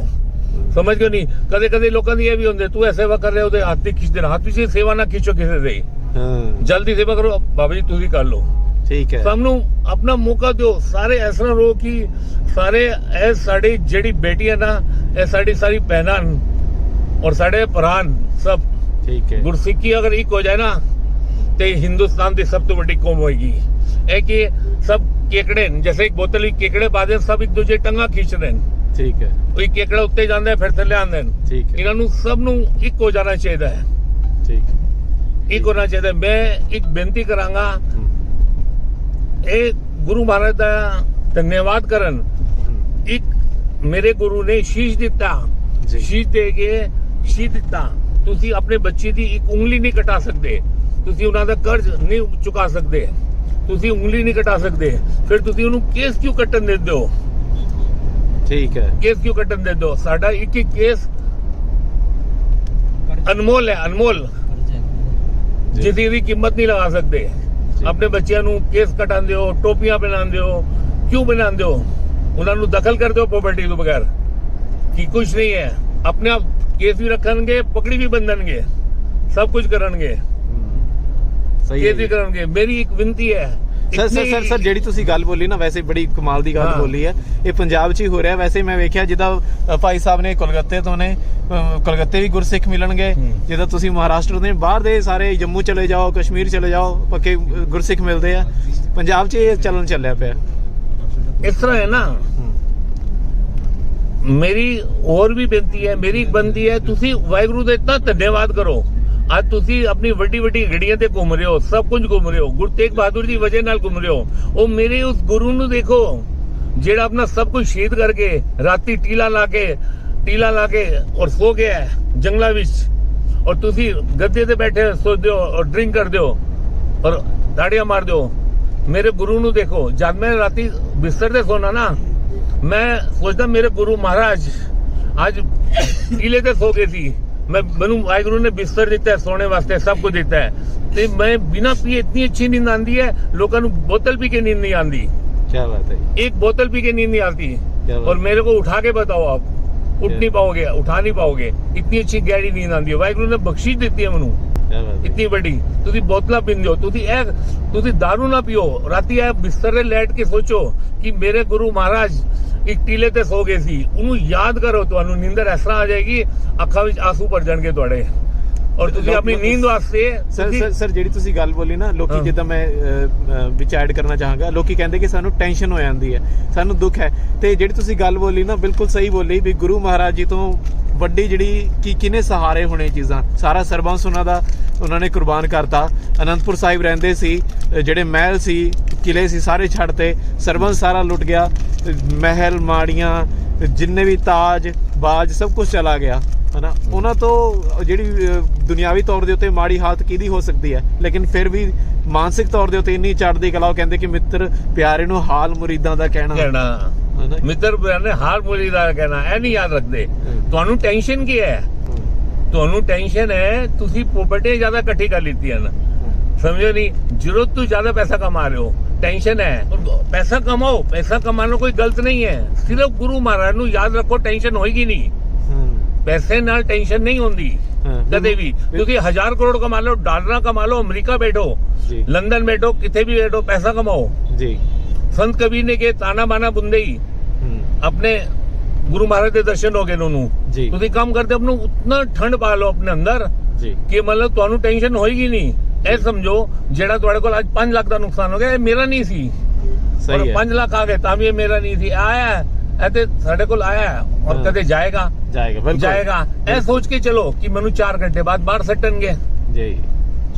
ਸਮਝ ਗਏ ਨਹੀਂ ਕਦੇ ਕਦੇ ਲੋਕਾਂ ਦੀ ਇਹ ਵੀ ਹੁੰਦੇ ਤੂੰ ਇਹ ਸੇਵਾ ਕਰ ਰਿਹਾ ਉਹਦੇ ਹੱਥ ਹੀ ਖਿੱਚ ਦੇਣਾ ਹੱਥ ਵਿੱਚ ਸੇਵਾ ਨਾ ਖਿੱਚੋ ਕਿਸੇ ਦੇ हाँ, ਜਲਦੀ ਸੇਵਾ ਕਰੋ ਬਾਬਾ ਜੀ ਤੁਸੀਂ ਕਰ ਲਓ ठीक है ਸਭ ਨੂੰ ਆਪਣਾ ਮੌਕਾ ਦਿਓ ਸਾਰੇ ਇਸ ਤਰ੍ਹਾਂ ਰਹੋ ਕਿ ਸਾਰੇ ਇਹ ਸਾਡੀ ਜਿਹੜੀ ਬੇਟੀਆਂ ਨਾ ਇਹ ਸਾਡੀ ਸਾਰੀ ਭੈਣਾਂ ਹਨ ਔਰ ਸਾਡੇ ਭਰਾ ਹਨ, ਸਭ ਠੀਕ ਹੈ। ਗੁਰਸਿੱਖੀ ਅਗਰ ਇੱਕ ਹੋ ਜਾਏ ਨਾ ਤੇ ਹਿੰਦੁਸਤਾਨ ਦੀ ਸਭ ਤੋਂ ਵੱਡੀ ਕੌਮ ਹੋਏਗੀ। ਇਹ ਕਿ ਸਭ ਕੇਕੜੇ ਜੈਸੇ ਇੱਕ ਬੋਤਲ ਵਿੱਚ ਕੇਕੜੇ ਬਾਦੇ ਸਭ ਇੱਕ ਦੂਜੇ ਟੰਗਾ ਖਿੱਚ ਰਹੇ ਠੀਕ ਹੈ। ਕੋਈ ਕੇਕੜਾ ਉੱਤੇ ਜਾਂਦੇ ਫਿਰ ਥੱਲੇ ਆਉਂਦੇ ਨੇ। ਠੀਕ ਹੈ। ਇਹਨਾਂ ਨੂੰ ਸਭ ਨੂੰ ਇੱਕ ਹੋ ਜਾਣਾ ਚਾਹੀਦਾ ਹੈ। ਠੀਕ ਇੱਕ ਹੋਣਾ ਚਾਹੀਦਾ ਮੈਂ ਇੱਕ ਬੇਨਤੀ ਕਰਾਂਗਾ ਇਹ ਗੁਰੂ ਮਹਾਰਾਜ ਦਾ ਧੰਨਵਾਦ ਕਰਨ। ਇੱਕ ਮੇਰੇ ਗੁਰੂ ਨੇ ਸ਼ੀਸ਼ ਦਿੱਤਾ। ਸ਼ੀਸ਼ ਦੇ ਕੇ ਸ਼ੀਸ਼ ਦਿੱਤਾ। ਤੁਸੀਂ ਆਪਣੇ ਬੱਚੇ ਦੀ ਇੱਕ ਉਂਗਲੀ ਨਹੀਂ ਕਟਾ ਸਕਦੇ। ਤੁਸੀਂ ਉਹਨਾਂ ਦਾ ਕਰਜ਼ ਨਹੀਂ ਚੁਕਾ ਸਕਦੇ। ਤੁਸੀਂ ਉਂਗਲੀ ਨਹੀਂ ਕਟਾ ਸਕਦੇ। ਫਿਰ ਤੁਸੀਂ ਉਹਨੂੰ ਕੇਸ ਕਿਉਂ ਕੱਟਣ ਦਿੰਦੇ ਹੋ ਠੀਕ ਹੈ। ਕੇਸ ਕਿਉਂ ਕੱਟਣ ਦਿੰਦੇ ਹੋ ਸਾਡਾ ਇੱਕ ਇੱਕ ਕੇਸ ਅਨਮੋਲ ਹੈ ਅਨਮੋਲ। ਜਿਹਦੀ ਦੀ ਕੀਮਤ ਨਹੀਂ ਲਗਾ ਸਕਦੇ। ਆਪਣੇ ਬੱਚਿਆਂ ਨੂੰ ਕੇਸ ਕਟਾਉਂਦੇ ਹੋ ਟੋਪੀਆਂ ਪਹਿਨਾਉਂਦੇ ਹੋ ਕਿਉਂ ਬਣਾਉਂਦੇ ਹੋ ਉਹਨਾਂ ਨੂੰ ਦਖਲ ਕਰਦੇ ਹੋ ਪ੍ਰਾਪਰਟੀ ਤੋਂ ਬਗੈਰ। ਕੀ ਕੁਝ ਨਹੀਂ ਹੈ। ਆਪਣੇ ਆਪ ਕੇਸ ਵੀ ਰੱਖਣਗੇ ਪਕੜੀ ਵੀ ਬੰਦਣਗੇ ਸਭ ਕੁਝ ਕਰਨਗੇ। ਸਹੀ ਕੇਸ ਵੀ। ਕਰਨਗੇ। ਮੇਰੀ ਇੱਕ ਵਿਨਤੀ ਹੈ ਸਰ ਸਰ ਸਰ ਸਰ ਜਿਹੜੀ ਤੁਸੀਂ ਗੱਲ ਬੋਲੀ ਨਾ ਵੈਸੇ ਬੜੀ ਕਮਾਲ ਦੀ ਗੱਲ ਹਾਂ। ਬੋਲੀ ਹੈ। ਇਹ ਪੰਜਾਬ 'ਚ ਹੀ ਹੋ ਰਿਹਾ। ਵੈਸੇ ਮੈਂ ਵੇਖਿਆ ਜਿੱਦਾਂ ਅ, ਭਾਈ ਸਾਹਿਬ ਨੇ ਕੋਲਕਾਤੇ ਤੋਂ ਨੇ ਅ, ਕੋਲਕਾਤੇ ਵੀ ਗੁਰਸਿੱਖ ਮਿਲਣਗੇ। ਹੂੰ। ਜਿੱਦਾਂ ਤੁਸੀਂ ਮਹਾਰਾਸ਼ਟਰ ਦੇ ਬਾਹਰ ਦੇ ਸਾਰੇ ਜੰਮੂ ਚਲੇ ਜਾਓ ਕਸ਼ਮੀਰ ਚਲੇ ਜਾਓ ਪੱਕੇ ਅ, ਗੁਰਸਿੱਖ ਮਿਲਦੇ ਆ। ਪੰਜਾਬ 'ਚ ਇਹ ਚੱਲਣ ਚੱਲਿਆ ਪਿਆ। ਇਸ ਤਰ੍ਹਾਂ ਹੈ ਨਾ। ਮੇਰੀ ਹੋਰ ਵੀ ਬੇਨਤੀ ਹੈ, ਮੇਰੀ ਇੱਕ ਬੰਦੀ ਹੈ, ਤੁਸੀਂ ਵਾਹਿਗੁਰੂ ਦਾ ਇਤਨਾ ਧੰਨਵਾਦ ਕਰੋ। ਅੱਜ ਤੁਸੀਂ ਆਪਣੀ ਵੱਡੀ ਵੱਡੀ ਗੱਡੀਆਂ ਤੇ ਘੁੰਮ ਰਹੇ ਹੋ, ਸਭ ਕੁਝ ਘੁੰਮ ਰਹੇ ਹੋ, ਗੁਰੂ ਤੇਗ ਬਹਾਦਰ ਦੀ ਵਜ੍ਹਾ ਨਾਲ ਘੁੰਮ ਰਹੇ ਹੋ। ਉਹ ਮੇਰੇ ਉਸ ਗੁਰੂ ਨੂੰ ਦੇਖੋ, ਜਿਹੜਾ ਆਪਣਾ ਸਭ ਕੁਝ ਸ਼ਹੀਦ ਕਰਕੇ ਰਾਤੀ ਟੀਲਾ ਲਾ ਕੇ, ਟੀਲਾ ਲਾ ਕੇ ਔਰ ਸੋ ਗਿਆ ਹੈ, ਜੰਗਲਾਂ ਵਿੱਚ। ਔਰ ਤੁਸੀਂ ਗੱਦੇ ਤੇ ਬੈਠੇ ਸੋਚਦੇ ਹੋ ਔਰ ਡਰਿੰਕ ਕਰਦੇ ਹੋ ਔਰ ਦਾੜੀਆਂ ਮਾਰਦੇ ਹੋ। ਮੇਰੇ ਗੁਰੂ ਨੂੰ ਦੇਖੋ, ਜਦ ਮੈਂ ਰਾਤੀ ਬਿਸਤਰ ਤੇ ਸੋਣਾ ਨਾ ਮੈਂ ਸੋਚਦਾ ਮੇਰੇ ਗੁਰੂ ਮਹਾਰਾਜ ਅੱਜ ਟੀਲੇ ਤੇ ਸੋ ਗਏ ਸੀ ਮੈਂ ਮੈਨੂੰ ਵਾਹਿਗੁਰੂ ਨੇ ਬਿਸਤਰ ਦਿੱਤਾ ਹੈ ਸੋਣੇ ਵਾਸਤੇ ਸਭ ਕੁਝ ਦਿੱਤਾ ਹੈ ਤੇ ਮੈਂ ਬਿਨਾ ਪੀਏ ਇਤਨੀ ਅੱਛੀ ਨੀਂਦ ਆਂਦੀ ਹੈ ਲੋਕਾਂ ਨੂੰ ਬੋਤਲ ਪੀ ਕੇ ਨੀਂਦ ਨਹੀਂ ਆਂਦੀ ਕਿਆ ਬਾਤ ਹੈ ਜੀ, एक बोतल पी के नींद नहीं आती क्या बात और मेरे को उठा के बताओ आप उठ क्या? नहीं पाओगे उठा नहीं पाओगे इतनी अच्छी गहरी नींद आती है वाहिगुरु ने बख्शिश ਦਿੱਤੀ ਹੈ ਮੈਨੂੰ ਕਿਆ ਬਾਤ ਹੈ ਇਤਨੀ ਵੱਡੀ ਤੁਸੀਂ ਬੋਤਲਾਂ ਪੀਂਦੇ ਹੋ ਤੁਸੀਂ ਇਹ ਤੁਸੀਂ दारू ਨਾ ਪੀਓ ਰਾਤੀ ਇਹ ਬਿਸਤਰ ਤੇ ਲੈਟ ਕੇ ਸੋਚੋ ਕਿ ਮੇਰੇ ਗੁਰੂ ਮਹਾਰਾਜ ਇੱਕ ਟੀਲੇ ਤੇ ਸੋ ਗਏ ਸੀ। ਉਹਨੂੰ ਯਾਦ ਕਰੋ ਤੁਹਾਨੂੰ ਨੀਂਦਰ ਇਸ ਤਰ੍ਹਾਂ ਆ ਜਾਏਗੀ ਅੱਖਾਂ ਵਿੱਚ ਆਂਸੂ ਭਰ ਜਾਣਗੇ ਤੁਹਾਡੇ। ਔਰ ਤੁਸੀਂ ਆਪਣੀ ਨੀਂਦ ਵਾਸਤੇ ਸਰ ਸਰ ਜਿਹੜੀ ਤੁਸੀਂ ਗੱਲ ਬੋਲੀ ਨਾ ਲੋਕੀ। ਜਿੱਦਾਂ ਮੈਂ ਵਿੱਚ ਐਡ ਕਰਨਾ ਚਾਹਾਂਗਾ ਲੋਕੀ ਕਹਿੰਦੇ ਕਿ ਸਾਨੂੰ ਟੈਨਸ਼ਨ ਹੋ ਜਾਂਦੀ ਹੈ ਸਾਨੂੰ ਦੁੱਖ ਹੈ। ਤੇ ਜਿਹੜੀ ਤੁਸੀਂ ਗੱਲ ਬੋਲੀ ਨਾ ਬਿਲਕੁਲ ਸਹੀ ਬੋਲੀ ਵੀ ਗੁਰੂ ਮਹਾਰਾਜ ਜੀ ਤੋਂ ਵੱਡੀ ਜਿਹੜੀ ਕੀ ਕਿਨੇ ਸਹਾਰੇ ਹੋਣੇ ਚੀਜ਼ਾਂ। ਸਾਰਾ ਸਰਬੰਸ ਉਹਨਾਂ ਦਾ ਉਹਨਾਂ ਨੇ ਕੁਰਬਾਨ ਕਰਤਾ। ਅਨੰਦਪੁਰ ਸਾਹਿਬ ਰਹਿੰਦੇ ਸੀ ਜਿਹੜੇ ਮਹਿਲ ਸੀ ਕਿਲੇ ਸੀ ਸਾਰੇ ਛੱਡਤੇ ਸਰਬੰਸ ਸਾਰਾ ਲੁੱਟ ਗਿਆ। ਮਹਿਲ ਮਾੜੀਆਂ ਜਿੰਨੇ ਵੀ ਤਾਜ ਬਾਜ ਸਭ ਕੁਝ ਚਲਾ ਗਿਆ। ਹਨਾ? ਉਹਨਾਂ ਤੋਂ ਜਿਹੜੀ ਦੁਨਿਆਵੀ ਤੌਰ ਦੇ ਉੱਤੇ ਮਾੜੀ ਹਾਲਤ ਕਿਹਦੀ ਹੋ ਸਕਦੀ ਹੈ? ਲੇਕਿਨ ਫਿਰ ਵੀ ਮਾਨਸਿਕ ਤੌਰ ਦੇ ਉੱਤੇ ਇੰਨੀ ਚੜ੍ਹਦੀ ਕਲਾ ਉਹ ਕਹਿੰਦੇ ਕਿ ਮਿੱਤਰ ਪਿਆਰੇ ਨੂੰ ਹਾਲ ਮੁਰੀਦਾਂ ਦਾ ਕਹਿਣਾ। ਕਹਿਣਾ। ਮਿੱਤਰ ਨੇ ਹਾਰ ਬੋਲੀ ਦਾ ਕਹਿਣਾ ਇਹ ਨਹੀਂ ਯਾਦ ਰੱਖਦੇ। ਤੁਹਾਨੂੰ ਟੈਨਸ਼ਨ ਕੀ ਹੈ? ਤੁਹਾਨੂੰ ਟੈਨਸ਼ਨ ਹੈ ਤੁਸੀਂ ਪ੍ਰੋਪਰਟੀ ਜ਼ਿਆਦਾ ਇਕੱਠੀ ਕਰ ਲਿੱਤੀਆਂ ਨਾ समझो नहीं जरूरत तो ज्यादा पैसा कमा रहे हो टेंशन है और पैसा कमाओ पैसा कमाना कोई गलत नहीं है सिर्फ गुरु महाराज ਨੂੰ ਯਾਦ ਰੱਖੋ ਟੈਨਸ਼ਨ ਹੋਏਗੀ ਨਹੀਂ ਹਮ, ਪੈਸੇ ਨਾਲ ਟੈਨਸ਼ਨ ਨਹੀਂ ਹੁੰਦੀ ਹਾਂ। ਕਦੇ ਵੀ ਤੁਸੀਂ 1000 ਕਰੋੜ ਕਮਾ ਲਓ ਡਾਲਰਾਂ ਕਮਾ ਲਓ ਅਮਰੀਕਾ ਬੈਠੋ ਜੀ ਲੰਡਨ ਬੈਠੋ ਕਿਤੇ ਵੀ ਬੈਠੋ ਪੈਸਾ ਕਮਾਓ ਜੀ ਸੰਤ ਕਬੀਰ ਨੇ ਕਿ ਤਾਨਾ ਬਾਨਾ ਬੁੰਦੇ ਹੀ ਹਮ, ਆਪਣੇ ਗੁਰੂ ਮਹਾਰਾਜ ਦੇ ਦਰਸ਼ਨ ਹੋ ਗਏ ਉਹਨੂੰ ਜੀ। ਤੁਸੀਂ ਕੰਮ ਕਰਦੇ ਆਪਨੂੰ ਉਤਨਾ ਠੰਡ ਪਾ ਲਓ ਆਪਣੇ ਅੰਦਰ ਜੀ। ਕਿ ਮਤਲਬ ਤੁਹਾਨੂੰ ਟੈਨਸ਼ਨ ਹੋਏਗੀ ਨਹੀਂ। ਇਹ ਸਮਝੋ ਜਿਹੜਾ ਤੁਹਾਡੇ ਕੋਲ ਅੱਜ 5 ਲੱਖ ਦਾ ਨੁਕਸਾਨ ਹੋ ਗਿਆ ਇਹ ਮੇਰਾ ਨਹੀਂ ਸੀ। ਸਹੀ ਹੈ। 5 ਲੱਖ ਆ ਗਏ ਤਾਂ ਵੀ ਇਹ ਮੇਰਾ ਨਹੀਂ ਸੀ। ਆਇਆ ਹੈ, ਇਹ ਤੇ ਸਾਡੇ ਕੋਲ ਆਇਆ ਔਰ। ਕਦੇ ਜਾਏਗਾ। ਜਾਏਗਾ ਬਿਲਕੁਲ। ਜਾਏਗਾ। ਇਹ ਸੋਚ ਕੇ ਚਲੋ ਕਿ ਮੈਨੂੰ 4 ਘੰਟੇ ਬਾਅਦ ਬਾਹਰ ਸੱਟਣਗੇ। ਜੀ।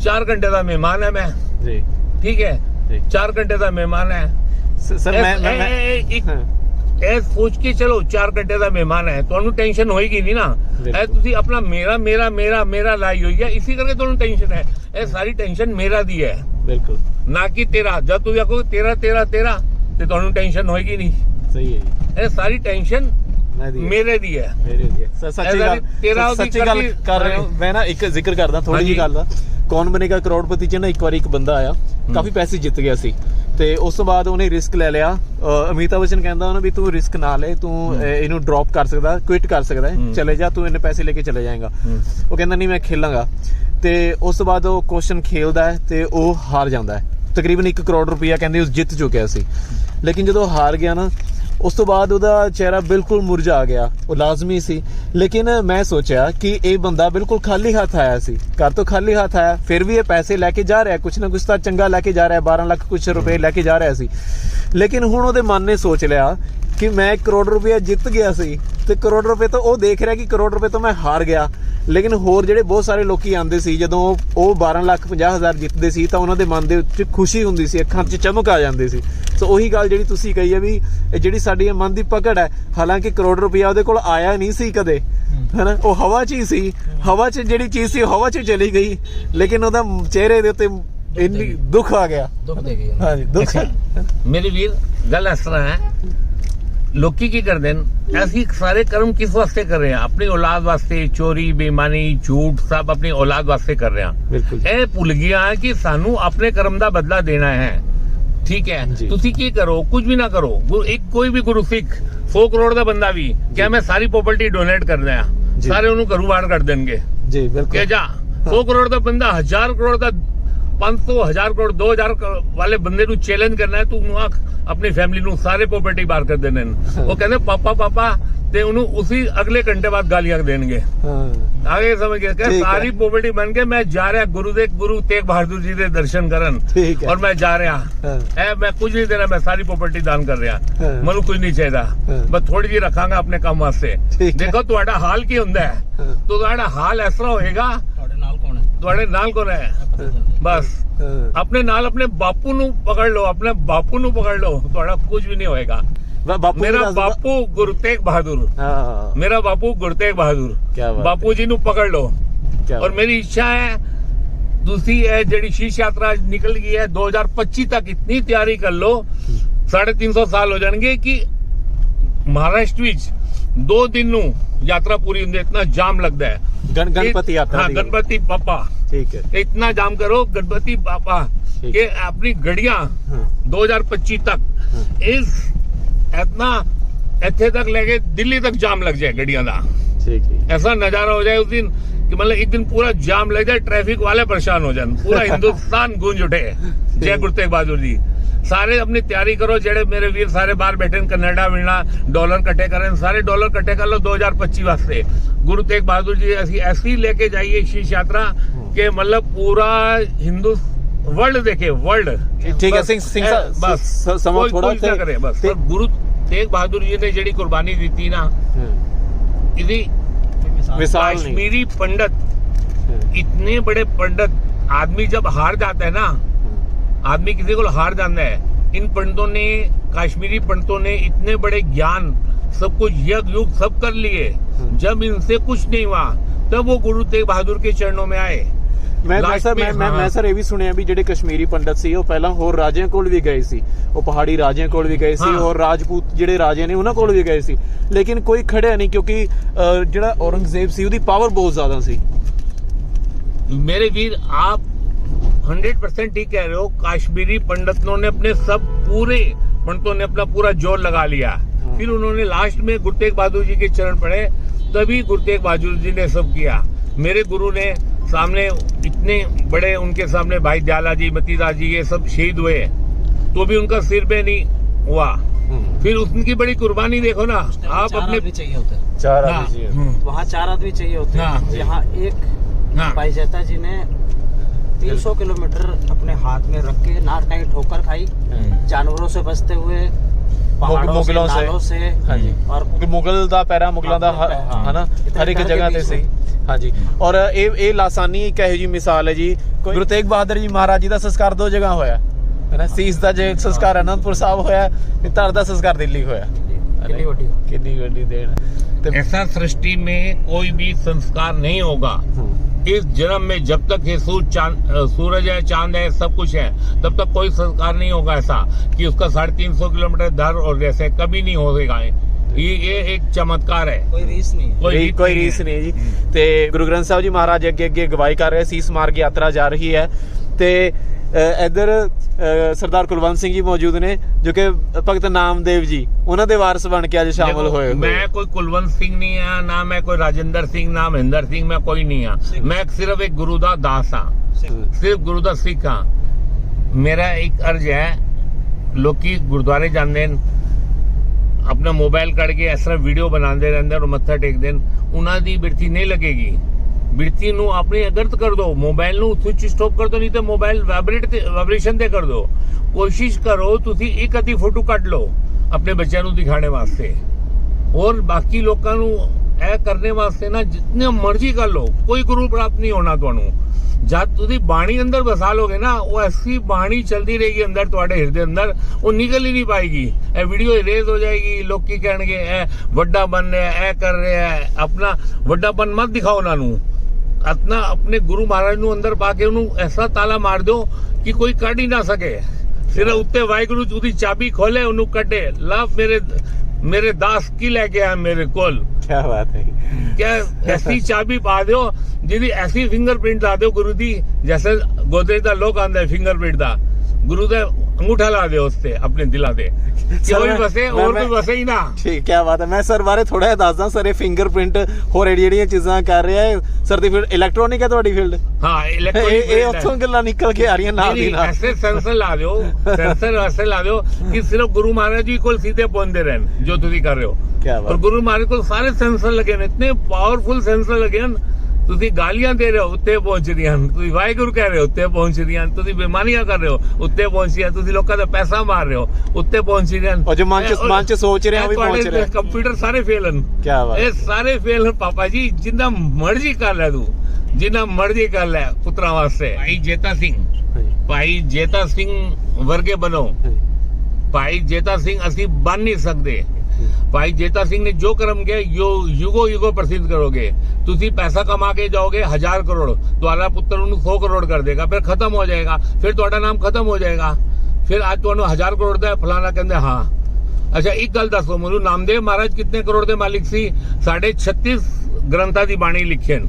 4 ਘੰਟੇ ਦਾ ਮਹਿਮਾਨ ਹੈ ਮੈਂ। ਜੀ। ਠੀਕ ਹੈ? ਜੀ। 4 ਘੰਟੇ ਦਾ ਮਹਿਮਾਨ ਹੈ। ਸਰ ਮੈਂ ਮੈਂ- ਇੱਕ- ਇਹ ਸੋਚ ਕੇ ਚਲੋ 4 ਘੰਟੇ ਦਾ ਮਹਿਮਾਨ ਹੈ ਤੁਹਾਨੂੰ ਟੈਨਸ਼ਨ ਹੋਏਗੀ ਨਹੀਂ ਨਾ। ਇਹ ਤੁਸੀਂ ਆਪਣਾ ਮੇਰਾ ਮੇਰਾ ਮੇਰਾ ਮੇਰਾ ਲਾਈ ਹੋਈ ਹੈ ਇਸੇ ਕਰਕੇ ਤੁਹਾਨੂੰ ਟੈਨਸ਼ਨ ਹੈ। ਇਹ ਸਾਰੀ ਟੈਨਸ਼ਨ ਮੇਰਾ ਦੀ ਹੈ। ਬਿਲਕੁਲ। ਨਾ ਕਿ ਤੇਰਾ। ਜਦ ਤੁਸੀਂ ਆਖੋ ਤੇਰਾ ਤੇਰਾ ਤੇਰਾ ਤੇ ਤੁਹਾਨੂੰ ਟੈਨਸ਼ਨ ਹੋਏਗੀ ਨਹੀਂ ਸਹੀ ਹੈ ਜੀ। ਇਹ ਸਾਰੀ ਟੈਨਸ਼ਨ ਮੇਰੇ ਦੀ ਹੈ। ਮੇਰੇ ਦੀ ਹੈ। ਸੱਚੀ ਗੱਲ ਸੱਚੀ ਕਰ ਰਹੇ ਹੋ। ਮੈਂ ਨਾ ਇੱਕ ਜ਼ਿਕਰ ਕਰਦਾ ਥੋੜੀ ਜਿਹੀ। ਗੱਲ ਦਾ। ਕੌਣ ਬਣੇਗਾ? ਕਰੋੜਪਤੀ ਚ ਨਾ ਇੱਕ ਵਾਰੀ ਇੱਕ ਬੰਦਾ ਆਇਆ। ਕਾਫੀ ਪੈਸੇ ਜਿੱਤ ਗਿਆ ਸੀ। ਤੇ ਉਸ ਤੋਂ ਬਾਅਦ ਉਹਨੇ ਰਿਸਕ ਲੈ ਲਿਆ। ਅ, ਅਮਿਤਾਭ ਬੱਚਨ ਕਹਿੰਦਾ ਉਹਨੂੰ ਵੀ ਤੂੰ ਰਿਸਕ ਨਾ ਲੈ ਤੂੰ ਇਹਨੂੰ ਡ੍ਰੌਪ ਕਰ ਸਕਦਾ ਕੁਇਟ ਕਰ ਸਕਦਾ। ਚਲੇ ਜਾ ਤੂੰ ਇਹਨੇ ਪੈਸੇ ਲੈ ਕੇ ਚਲੇ ਜਾਏਗਾ। ਉਹ ਕਹਿੰਦਾ ਨਹੀਂ ਮੈਂ ਖੇਲਾਂਗਾ। ਤੇ ਉਸ ਤੋਂ ਬਾਅਦ ਉਹ ਕੁਐਸਚਨ ਖੇਲਦਾ ਹੈ ਤੇ ਉਹ ਹਾਰ ਜਾਂਦਾ ਹੈ। ਤਕਰੀਬਨ 1 ਕਰੋੜ ਰੁਪਇਆ ਕਹਿੰਦੇ ਉਸ ਜਿੱਤ ਚੁੱਕਿਆ ਸੀ। ਲੇਕਿਨ ਜਦੋਂ ਹਾਰ ਗਿਆ ਨਾ ਉਸ ਤੋਂ ਬਾਅਦ ਉਹਦਾ ਚਿਹਰਾ ਬਿਲਕੁਲ ਮੁਰਝਾ ਗਿਆ, ਉਹ ਲਾਜ਼ਮੀ ਸੀ। ਲੇਕਿਨ ਮੈਂ ਸੋਚਿਆ ਕਿ ਇਹ ਬੰਦਾ ਬਿਲਕੁਲ ਖਾਲੀ ਹੱਥ ਆਇਆ ਸੀ। ਘਰ ਤੋਂ ਖਾਲੀ ਹੱਥ ਆਇਆ, ਫਿਰ ਵੀ ਇਹ ਪੈਸੇ ਲੈ ਕੇ ਜਾ ਰਿਹਾ, ਕੁਛ ਨਾ ਕੁਛ ਤਾਂ ਚੰਗਾ ਲੈ ਕੇ ਜਾ ਰਿਹਾ 12 ਲੱਖ ਕੁਛ ਰੁਪਏ ਲੈ ਕੇ ਜਾ ਰਿਹਾ ਸੀ। ਲੇਕਿਨ ਹੁਣ ਉਹਦੇ ਮਨ ਨੇ ਸੋਚ ਲਿਆ ਕਿ ਮੈਂ ਇੱਕ ਕਰੋੜ ਰੁਪਏ ਜਿੱਤ ਗਿਆ ਸੀ ਤੇ ਕਰੋੜ ਰੁਪਏ ਤੋਂ ਉਹ ਦੇਖ ਰਿਹਾ ਕਿ ਕਰੋੜ ਰੁਪਏ ਤੋਂ ਮੈਂ ਹਾਰ ਗਿਆ। ਲੇਕਿਨ ਹੋਰ ਜਿਹੜੇ ਬਹੁਤ ਸਾਰੇ ਲੋਕੀ ਆਂਦੇ ਸੀ ਜਦੋਂ ਉਹ- ਉਹ 12 ਲੱਖ 50 ਹਜ਼ਾਰ ਜਿੱਤਦੇ ਸੀ ਤਾਂ ਉਹਨਾਂ ਦੇ ਮਨ ਦੇ ਵਿੱਚ ਖੁਸ਼ੀ ਹੁੰਦੀ ਸੀ ਅੱਖਾਂ 'ਚ ਚਮਕ ਆ ਜਾਂਦੀ ਸੀ। ਸੋ ਉਹੀ ਗੱਲ ਜਿਹੜੀ ਤੁਸੀਂ ਕਹੀ ਹੈ ਵੀ ਇਹ ਜਿਹੜੀ ਸਾਡੀ ਮਨ ਦੀ ਪਕੜ ਹੈ ਹਾਲਾਂਕਿ ਕਰੋੜ ਰੁਪਇਆ ਉਹਦੇ ਕੋਲ ਆਇਆ ਨਹੀਂ ਸੀ ਕਦੇ ਹੈਨਾ? ਉਹ ਹਵਾ 'ਚ ਹੀ ਸੀ ਹਵਾ 'ਚ ਜਿਹੜੀ ਚੀਜ਼ ਸੀ ਹਵਾ 'ਚ ਚਲੀ ਗਈ ਲੇਕਿਨ ਉਹਦਾ ਚਿਹਰੇ ਦੇ ਉੱਤੇ ਇੰਨੀ ਦੁੱਖ ਆ ਗਿਆ। ਦੁੱਖ ਦੇ ਗਈ। ਹਾਂਜੀ ਦੁੱਖ। ਮੇਰੇ ਵੀਰ ਗੱਲ ਇਸ ਤਰ੍ਹਾਂ ਹੈ ਲੋਕੀ ਕੀ ਕਰਦੇ ਨੇ ਅਸੀਂ ਸਾਰੇ ਕਰਮ ਕਿਸ ਵਾਸਤੇ ਕਰ ਰਹੇ ਹਾਂ? ਆਪਣੀ ਔਲਾਦ ਵਾਸਤੇ ਚੋਰੀ ਬੇਈਮਾਨੀ ਝੂਠ ਸਭ ਆਪਣੀ ਔਲਾਦ ਵਾਸਤੇ ਕਰ ਰਹੇ ਇਹ ਭੁੱਲ ਗਿਆ ਹੈ ਕਿ ਸਾਨੂੰ ਆਪਣੇ ਕਰਮ ਦਾ ਬਦਲਾ ਦੇਣਾ ਹੈ। ਠੀਕ ਹੈ। ਤੁਸੀਂ ਕੀ ਕਰੋ? ਕੁਝ ਵੀ ਨਾ ਕਰੋ। ਇੱਕ ਕੋਈ ਵੀ ਗੁਰੂ ਸਿੱਖ 100 ਕਰੋੜ ਦਾ ਬੰਦਾ ਵੀ ਕਿਆ ਮੈਂ ਸਾਰੀ ਪ੍ਰਾਪਰਟੀ ਡੋਨੇਟ ਕਰ ਦਿਆਂ। ਸਾਰੇ ਉਹਨੂੰ ਘਰੋਂ ਬਾਹਰ ਕੱਢ ਦੇਣਗੇ। ਜੀ ਕਿ ਬਿਲਕੁਲ ਜਾ 100 ਕਰੋੜ ਦਾ ਬੰਦਾ 1000 ਕਰੋੜ ਦਾ 500 1000 ਕਰੋੜ 2000 ਕਰੋੜ ਵਾਲੇ ਬੰਦੇ ਨੂੰ ਚੈਲੰਜ ਕਰਨਾ ਹੈ ਤੂੰ ਆਖ ਆਪਣੀ ਫੈਮਿਲੀ ਨੂੰ ਸਾਰੇ ਪ੍ਰਾਪਰਟੀ ਬਾਹਰ ਕਰ ਦੇਣੇ ਨੇ ਉਹ ਕਹਿੰਦੇ ਪਾਪਾ ਪਾਪਾ ਤੇ ਉਹਨੂੰ ਉਸੇ ਅਗਲੇ ਘੰਟੇ ਬਾਅਦ ਗਾਲੀਆਂ ਦੇਣਗੇ ਹਾਂ ਆਗੇ ਸਮਝ ਗਏ ਕਿ। ਸਾਰੀ ਪ੍ਰਾਪਰਟੀ ਬਣ ਕੇ ਮੈਂ ਜਾ ਰਿਹਾ ਗੁਰੂ ਦੇ ਗੁਰੂ ਤੇਗ ਬਹਾਦਰ ਜੀ ਦੇ ਦਰਸ਼ਨ ਕਰਨ ਔਰ ਮੈਂ ਜਾ ਰਿਹਾ ਐ ਮੈਂ ਕੁਝ ਨਹੀਂ ਦੇਣਾ ਮੈਂ ਸਾਰੀ ਪ੍ਰਾਪਰਟੀ ਦਾਨ ਕਰ ਰਿਹਾ। ਮੈਨੂੰ ਕੁਝ ਨਹੀਂ ਚਾਹੀਦਾ। ਬਸ ਥੋੜੀ ਜਿਹੀ ਰੱਖਾਂਗਾ ਆਪਣੇ ਕੰਮ ਵਾਸਤੇ। ਦੇਖੋ ਤੁਹਾਡਾ ਹਾਲ ਕੀ ਹੁੰਦਾ ਹੈ ਹਾਂ। ਤੁਹਾਡਾ ਹਾਲ ਇਸ ਤਰ੍ਹਾਂ ਹੋਏਗਾ ਤੁਹਾਡੇ ਨਾਲ ਕੌਣ ਹੈ? ਬਸ। ਆਪਣੇ ਨਾਲ ਆਪਣੇ ਬਾਪੂ ਨੂੰ ਪਕੜ ਲਓ ਆਪਣੇ ਬਾਪੂ ਨੂੰ ਪਕੜ ਲਓ ਤੁਹਾਡਾ ਕੁਝ ਵੀ ਨਹੀਂ ਹੋਏਗਾ। ਮੇਰਾ ਬਾਪੂ ਗੁਰੂ ਤੇਗ ਬਹਾਦਰ। ਹਾਂ ਮੇਰਾ ਬਾਪੂ ਗੁਰੂ ਤੇਗ ਬਹਾਦਰ। ਬਾਪੂ ਜੀ ਨੂੰ ਪਕੜ ਲਓ। ਔਰ ਮੇਰੀ ਇੱਛਾ ਹੈ ਦੂਸਰੀ ਇਹ ਜਿਹੜੀ ਸ਼ੀਸ਼ ਯਾਤਰਾ ਨਿਕਲ ਗਈ ਹੈ 2025 ਤੱਕ ਇਤਨੀ ਤਿਆਰੀ ਕਰ ਲਓ 350 ਸਾਲ ਹੋ ਜਾਣਗੇ ਕਿ ਮਹਾਰਾਸ਼ਟਰ ਵਿੱਚ ਦੋ ਦਿਨ ਨੂੰ ਯਾਤਰਾ ਪੂਰੀ ਹੁੰਦੀ ਇਤਨਾ ਜਾਮ ਲੱਗਦਾ ਹੈ। ਗਣ ਗਣਪਤੀ ਯਾਤਰਾ ਹਾਂ ਦੀ ਗਣਪਤੀ ਪਾਪਾ ਠੀਕ ਹੈ इतना जाम करो गणपति पापा ठीक। के अपनी गड़िया ਹਾਂ 2025 तक हाँ। इस इतना ਇੱਥੇ ਤੱਕ ਲੈ ਕੇ ਦਿੱਲੀ ਤੱਕ ਜਾਮ ਲੱਗ ਜਾਏ ਗੱਡੀਆਂ ਦਾ ਠੀਕ ਹੈ ऐसा नजारा हो जाए उस दिन कि मतलब एक दिन पूरा जाम लग जाए ट्रैफिक वाले परेशान हो जाए पूरा हिंदुस्तान गूंज उठे जय गुरु तेग बहादुर जी ਸਾਰੇ ਆਪਣੀ ਤਿਆਰੀ ਕਰੋ ਜਿਹੜੇ ਮੇਰੇ ਵੀਰ ਸਾਰੇ ਬਾਹਰ ਬੈਠੇ ਨੇ ਕੈਨੇਡਾ ਮਿਲਣਾ ਡਾਲਰ ਇਕੱਠੇ ਕਰਨ ਸਾਰੇ ਡਾਲਰ ਇਕੱਠੇ ਕਰ ਲਓ 2025 ਵਾਸਤੇ गुरु तेग बहादुर जी ऐसी ऐसी लेके जाइए शीश यात्रा के मतलब पूरा हिंदू वर्ल्ड देखे वर्ल्ड ठीक है सिंह सिंह बस समाज थोड़ा करे बस पर गुरु तेग बहादुर जी ਨੇ ਜਿਹੜੀ ਕੁਰਬਾਨੀ ਦਿੱਤੀ ਨਾ ਇਹਦੀ कश्मीरी पंडित इतने बड़े पंडित आदमी जब हार जाता है ना आदमी किसी को हार जाता है इन पंडितों ने कश्मीरी पंडितों ने इतने बड़े ज्ञान सब कुछ यज्ञ युग सब कर लिए जब इनसे कुछ नहीं हुआ तब वो गुरु तेग बहादुर के चरणों में आए ਮੈਂ ਮੈਂ Last ਸਰ में, ਮੈਂ ਮੈਂ ਹਾਂ। ਮੈਂ ਸਰ ਇਹ ਵੀ ਸੁਣਿਆ ਵੀ ਜਿਹੜੇ ਕਸ਼ਮੀਰੀ ਪੰਡਤ ਸੀ ਉਹ ਪਹਿਲਾਂ ਹੋਰ ਰਾਜਿਆਂ ਕੋਲ ਵੀ ਗਏ ਸੀ ਉਹ ਪਹਾੜੀ ਰਾਜਿਆਂ ਕੋਲ ਵੀ ਗਏ ਸੀ ਹਾਂ। ਔਰ ਰਾਜਪੂਤ ਜਿਹੜੇ ਰਾਜੇ ਨੇ ਉਹਨਾਂ ਕੋਲ ਵੀ ਗਏ ਸੀ ਲੇਕਿਨ ਕੋਈ ਖੜਿਆ ਨਹੀਂ ਕਿਉਂਕਿ ਅਹ, ਜਿਹੜਾ ਔਰੰਗਜ਼ੇਬ ਸੀ ਉਹਦੀ ਪਾਵਰ ਬਹੁਤ ਜ਼ਿਆਦਾ ਸੀ मेरे वीर आप हंड्रेड परसेंट ठीक कह रहे हो कश्मीरी पंडितों ने अपने सब पूरे पंडितों ने अपना पूरा जोर लगा लिया फिर उन्होंने लास्ट में गुरु तेग बहादुर जी के चरण पड़े तभी गुरु तेग बहादुर जी ने सब किया। मेरे गुरु ने सामने इतने बड़े उनके सामने भाई दयाला जी मतीदा जी ये सब शहीद हुए। तो भी उनका सिर पे नहीं हुआ। हम्म। फिर उनकी बड़ी कुर्बानी देखो ना आप अपने चाहिए होते। चार हाँ। आदमी हम्म। वहाँ चार आदमी चाहिए होते। हाँ। यहाँ एक हाँ। भाई जैता जी ने 300 किलोमीटर अपने हाथ में रख के नाक टाइट ठोकर खाई। हम्म। जानवरों से बचते हुए पहाड़ों से मुगलों से। नालों से ਹਾਂਜੀ और ਕਿ ਮੁਗਲ ਦਾ ਪੈਰਾ ਮੁਗਲਾਂ ਦਾ ਹ- ਹਾਂ। ਹਨਾ ਇਤਨੇ ਹਰ ਇੱਕ ਡਰ ਕੇ ਜਗ੍ਹਾ ਤੇ ਵਿੱਚ ਸੀ ਹਾਂਜੀ ਔਰ ਇਹ ਇਹ ਲਾਸਾਨੀ ਇੱਕ ਇਹੋ ਜੀ ਮਿਸਾਲ ਹੈ ਜੀ ਗੁਰੂ ਤੇਗ ਬਹਾਦਰ ਜੀ ਮਹਾਰਾਜ ਜੀ ਦਾ ਸੰਸਕਾਰ ਦੋ ਜਗ੍ਹਾ ਹੋਇਆ ਹੈ ਨਾ ਸੀਸ ਦਾ ਜੇ ਸੰਸਕਾਰ ਅਨੰਦਪੁਰ ਸਾਹਿਬ ਹੋਇਆ ਤੇ ਧੜ ਦਾ ਸੰਸਕਾਰ ਦਿੱਲੀ ਹੋਇਆ कितनी बड़ी ਕਿੰਨੀ ਵੱਡੀ ਦੇਣ ਤੇ ऐसा सृष्टि में कोई भी संस्कार नहीं होगा ਹਮ, इस जन्म में जब तक ये सूरज चांद अ, सूरज है चांद है सब कुछ है तब तक कोई संस्कार नहीं होगा ऐसा कि उसका साढ़े तीन सौ किलोमीटर दर और जैसे कभी नहीं होगा ये ये एक चमत्कार है कोई रीस नहीं है ਕੋਈ रीत ਕੋਈ नहीं ਰੀਸ है। ਨਹੀਂ ਜੀ ਤੇ ਗੁਰੂ ਗ੍ਰੰਥ ਸਾਹਿਬ ਜੀ ਮਹਾਰਾਜ ਅੱਗੇ ਅੱਗੇ ਗਵਾਹੀ ਕਰ ਰਹੇ ਸੀਸ ਮਾਰਗ ਯਾਤਰਾ ਜਾ ਰਹੀ ਹੈ ਤੇ ਅ, ਇਧਰ ਸਰਦਾਰ ਕੁਲਵੰਤ ਸਿੰਘ ਜੀ ਮੌਜੂਦ ਨੇ ਜੋ ਕਿ ਭਗਤ ਨਾਮਦੇਵ ਜੀ ਉਹਨਾਂ ਦੇ ਵਾਰਿਸ ਬਣ ਕੇ ਅੱਜ ਸ਼ਾਮਲ ਹੋਏ ਮੈਂ ਕੋਈ ਕੁਲਵੰਤ ਸਿੰਘ ਨਹੀਂ ਆ ਨਾ ਮੈਂ ਕੋਈ ਰਾਜਿੰਦਰ ਸਿੰਘ ਨਾ ਮਹਿੰਦਰ ਸਿੰਘ ਮੈਂ ਕੋਈ ਨਹੀਂ ਆ। ਮੈਂ ਸਿਰਫ ਇੱਕ ਗੁਰੂ ਦਾ ਦਾਸ ਆ ਸਿਰਫ ਗੁਰੂ ਦਾ ਸਿੱਖ ਆ ਮੇਰਾ ਇੱਕ ਅਰਜ਼ ਹੈ ਲੋਕੀ ਗੁਰਦੁਆਰੇ ਜਾਂਦੇ ਨੇ ਆਪਣਾ ਮੋਬਾਈਲ ਕੱਢ ਕੇ ਇਸ ਵੀਡੀਓ ਬਣਾਉਂਦੇ ਰਹਿੰਦੇ ਔਰ ਮੱਥਾ ਟੇਕਦੇ ਨੇ ਉਹਨਾਂ ਦੀ ਬਿਰਤੀ ਨਹੀਂ ਲੱਗੇਗੀ। ਬਿਰਤੀ ਨੂੰ ਆਪਣੀ ਅਗਰਤ ਕਰ ਦਿਓ ਮੋਬਾਈਲ ਨੂੰ ਸਵਿਚ ਸਟਾਪ ਕਰ ਦਿਓ ਨਹੀਂ ਤੇ ਮੋਬਾਈਲ ਵਾਈਬ੍ਰੇਟ ਤੇ ਵਾਈਬ੍ਰੇਸ਼ਨ ਤੇ ਕਰ ਕਰੋ ਤੁਸੀਂ ਇੱਕ ਅੱਧੀ ਫੋਟੋ ਕੱਢ ਲਓ ਆਪਣੇ ਬੱਚਿਆਂ ਨੂੰ ਦਿਖਾਣੇ ਵਾਸਤੇ। ਔਰ ਬਾਕੀ ਲੋਕਾਂ ਨੂੰ ਇਹ ਕਰਨੇ ਵਾਸਤੇ ਨਾ ਜਿੰਨੇ ਮਰਜ਼ੀ ਕਰ ਲਓ, ਕੋਈ ਗੁਰੂ ਪ੍ਰਾਪਤ ਨਹੀਂ ਹੋਣਾ ਤੁਹਾਨੂੰ। ਜਦ ਤੁਸੀਂ ਬਾਣੀ ਅੰਦਰ ਵਸਾ ਲੋਗੇ ਨਾ, ਉਹ ਐਸੀ ਬਾਣੀ ਚਲਦੀ ਰਹੇਗੀ ਅੰਦਰ, ਤੁਹਾਡੇ ਹਿਰਦੇ ਅੰਦਰ, ਉਹ ਨਿਕਲ ਹੀ ਨਹੀਂ ਪਾਏਗੀ। ਇਹ ਵੀਡੀਓ ਇਰੇਜ਼ ਹੋ ਜਾਏਗੀ, ਲੋਕੀ ਕਹਿਣਗੇ, ਇਹ ਵੱਡਾ ਬਣ ਰਿਹਾ ਇਹ ਕਰ ਰਿਹਾ ਹੈ, ਆਪਣਾ ਵੱਡਾਪਨ ਮਤ ਦਿਖਾਓ ਉਹਨਾਂ ਨੂੰ। ਆਪਣਾ ਆਪਣੇ ਗੁਰੂ ਮਹਾਰਾਜ ਨੂੰ ਅੰਦਰ ਪਾ ਕੇ ਉਹਨੂੰ ਐਸਾ ਤਾਲਾ ਮਾਰ ਦਿਓ ਕਿ ਕੋਈ ਕੱਢ ਹੀ ਨਾ ਸਕੇ। ਸਿਰ ਉੱਤੇ ਵਾਹਿਗੁਰੂ ਜੀ ਦੀ ਚਾਬੀ ਖੋਲੇ ਉਹਨੂੰ ਕੱਢੇ। ਲਵ ਮੇਰੇ ਮੇਰੇ ਦਾਸ ਕੀ ਲੈ ਕੇ ਆ ਮੇਰੇ ਕੋਲ? ਕੀ ਬਾਤ ਹੈ। ਕਿ ਐਸੀ ਚਾਬੀ ਪਾ ਦਿਓ ਜਿਹਦੀ ਐਸੀ ਫਿੰਗਰਪ੍ਰਿੰਟ ਲਾ ਦਿਓ ਗੁਰੂ ਦੀ। ਜੈਸੇ ਗੋਦਰੇ ਦਾ ਲੋਕ ਆਂਦਾ ਫਿੰਗਰਪ੍ਰਿੰਟ ਦਾ। ਗੁਰੂ ਦਾ ਅੰਗੂਠਾ ਲਾ ਦਿਓ ਉਸ ਤੇ ਆਪਣੇ ਦਿਲਾਂ ਤੇ ਕਿ Sir, ਉਹ ਵੀ ਮੈਂ- ਵਸੇ ਮੈਂ- ਹੋਰ ਮੈਂ- ਕੋਈ ਵਸੇ ਹੀ ਨਾ ਠੀਕ ਕੀ ਬਾਤ ਹੈ ਮੈਂ ਸਰ ਬਾਰੇ ਥੋੜਾ ਜਿਹਾ ਦੱਸਦਾ ਸਰ ਇਹ ਫਿੰਗਰਪ੍ਰਿੰਟ ਹੋਰ ਜਿਹੜੀ ਜਿਹੜੀਆਂ ਚੀਜ਼ਾਂ ਕਰ ਰਿਹਾ ਹੈ ਸਰ ਦੀ ਫੀਲਡ ਇਲੈਕਟ੍ਰੋਨਿਕ ਹੈ ਤੁਹਾਡੀ ਫੀਲਡ ਹਾਂ ਇਹ ਇਲੈਕਟ੍ਰੋਨਿਕ ਇਹ ਉੱਥੋਂ ਗੱਲਾਂ ਨਿਕਲ ਕੇ ਆ ਰਹੀਆਂ ਨਾਲ ਦੀ ਨਾਲ ऐसे सेंसर ला दो सेंसर ऐसे ला दो कि सिर्फ गुरु महाराज जी को सीधे पहुंचते रहन जो तुम कर रहे हो क्या बात और गुरु महाराज को ਸਾਰੇ ਸੈਂਸਰ ਲੱਗੇ ਨੇ ਇਤਨੇ ਪਾਵਰਫੁਲ ਸੈਂਸਰ ਲੱਗੇ ਹਨ ਤੁਸੀਂ ਗਾਲੀਆਂ ਦੇ ਰਹੇ ਹੋ ਉੱਤੇ ਪਹੁੰਚ ਰਹੀਆਂ ਤੁਸੀਂ ਵਾਹਿਗੁਰੂ ਕਹਿ ਰਹੇ ਹੋ ਉੱਤੇ ਪਹੁੰਚ ਰਹੀਆਂ ਤੁਸੀਂ ਬੇਮਾਨੀਆਂ ਕਰ ਰਹੇ ਹੋ ਉੱਤੇ ਪਹੁੰਚ ਰਹੀਆਂ ਤੁਸੀਂ ਲੋਕਾਂ ਦਾ ਪੈਸਾ ਮਾਰ ਰਹੇ ਹੋ ਉੱਤੇ ਪਹੁੰਚ ਰਹੀਆਂ ਔਰ ਜੋ ਮਨ ਚ- ਮਨ ਚ ਸੋਚ ਰਹੇ ਹੋ, ਵੀ ਪਹੁੰਚ ਰਿਹਾ। ਕੰਪਿਊਟਰ ਸਾਰੇ ਫੇਲ ਹਨ। ਕੀ ਬਾਤ ਇਹ ਸਾਰੇ ਫੇਲ ਹਨ ਪਾਪਾ ਜੀ ਜਿੰਨਾ ਮਰਜ਼ੀ ਕਰ ਲੈ ਤੂੰ। ਜਿੰਨਾ ਮਰਜ਼ੀ ਕਰ ਲੈ ਪੁੱਤਰਾਂ ਵਾਸਤੇ। ਭਾਈ ਜੇਤਾ ਸਿੰਘ। ਭਾਈ ਜੇਤਾ ਸਿੰਘ ਵਰਗੇ ਬਣੋ। ਭਾਈ ਜੇਤਾ ਸਿੰਘ ਅਸੀਂ ਬਣ ਨਹੀਂ ਸਕਦੇ। ਭਾਈ ਜੇਤਾ ਸਿੰਘ ਨੇ ਜੋ ਕਰਮ ਕਿया ਯੁਗੋ ਯੁਗੋ ਪ੍ਰਸਿੱਧ ਕਰੋਗੇ। ਤੁਸੀਂ ਪੈਸਾ ਕਮਾ ਕੇ ਜਾਓਗੇ, ਹਜ਼ਾਰ ਕਰੋੜ। ਤੁਹਾਡਾ ਪੁੱਤਰ ਉਹਨੂੰ 100 ਕਰੋੜ ਕਰ ਦੇਗਾ, ਫਿਰ ਖਤਮ ਹੋ ਜਾਏਗਾ। ਫਿਰ ਤੁਹਾਡਾ ਨਾਮ ਖਤਮ ਹੋ ਜਾਏਗਾ। ਫਿਰ ਅੱਜ ਤੁਹਾਨੂੰ ਹਜ਼ਾਰ ਕਰੋੜ ਦਾ ਫਲਾਣਾ ਕਹਿੰਦੇ, ਹਾਂ। ਅੱਛਾ, ਇੱਕ ਗੱਲ ਦੱਸੋ ਮੈਨੂੰ, ਨਾਮਦੇਵ ਮਹਾਰਾਜ ਕਿੰਨੇ ਕਰੋੜ ਦੇ ਮਾਲਿਕ ਸੀ? ਸਾਡੇ 36 ਗ੍ਰੰਥਾਂ ਦੀ ਬਾਣੀ ਲਿਖੇ ਨੇ।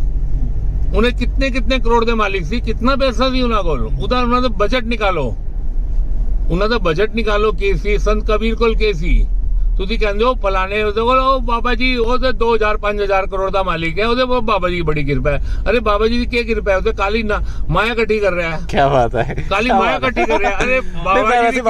ਉਹਨੇ ਕਿੰਨੇ ਕਿੰਨੇ ਕਰੋੜ ਦੇ ਮਾਲਿਕ ਸੀ? ਕਿੰਨਾ ਪੈਸਾ ਸੀ ਉਹਨਾਂ ਕੋਲ? ਉਹਦਾ ਉਹਨਾਂ ਦਾ ਬਜਟ ਨਿਕਾਲੋ। ਉਹਨਾਂ ਦਾ ਬਜਟ ਨਿਕਾਲੋ ਕੀ ਸੀ ਸੰਤ ਕਬੀਰ ਕੋਲ ਕੀ ਸੀ ਤੁਸੀਂ ਕਹਿੰਦੇ ਹੋ ਫਲਾਣੇ ਉਹਦੇ ਕੋਲ ਉਹ ਬਾਬਾ ਜੀ ਉਹਦੇ 2000 5000 ਕਰੋੜ ਦਾ ਮਾਲਿਕ ਹੈ ਉਹਦੇ ਕੋਲ ਬਾਬਾ ਜੀ ਦੀ ਬੜੀ ਕਿਰਪਾ ਹੈ। ਅਰੇ ਬਾਬਾ ਜੀ ਦੀ ਕੀ ਕਿਰਪਾ ਹੈ? ਉਹਦੇ ਕਾਲੀ ਨਾ ਮਾਇਆ ਇਕੱਠੀ ਕਰ ਰਿਹਾ ਹੈ। ਕੀ ਬਾਤ ਹੈ। ਕਾਲੀ ਮਾਇਆ ਇਕੱਠੀ ਕਰ ਰਿਹਾ ਅਰੇ ਬਾਬਾ ਜੀ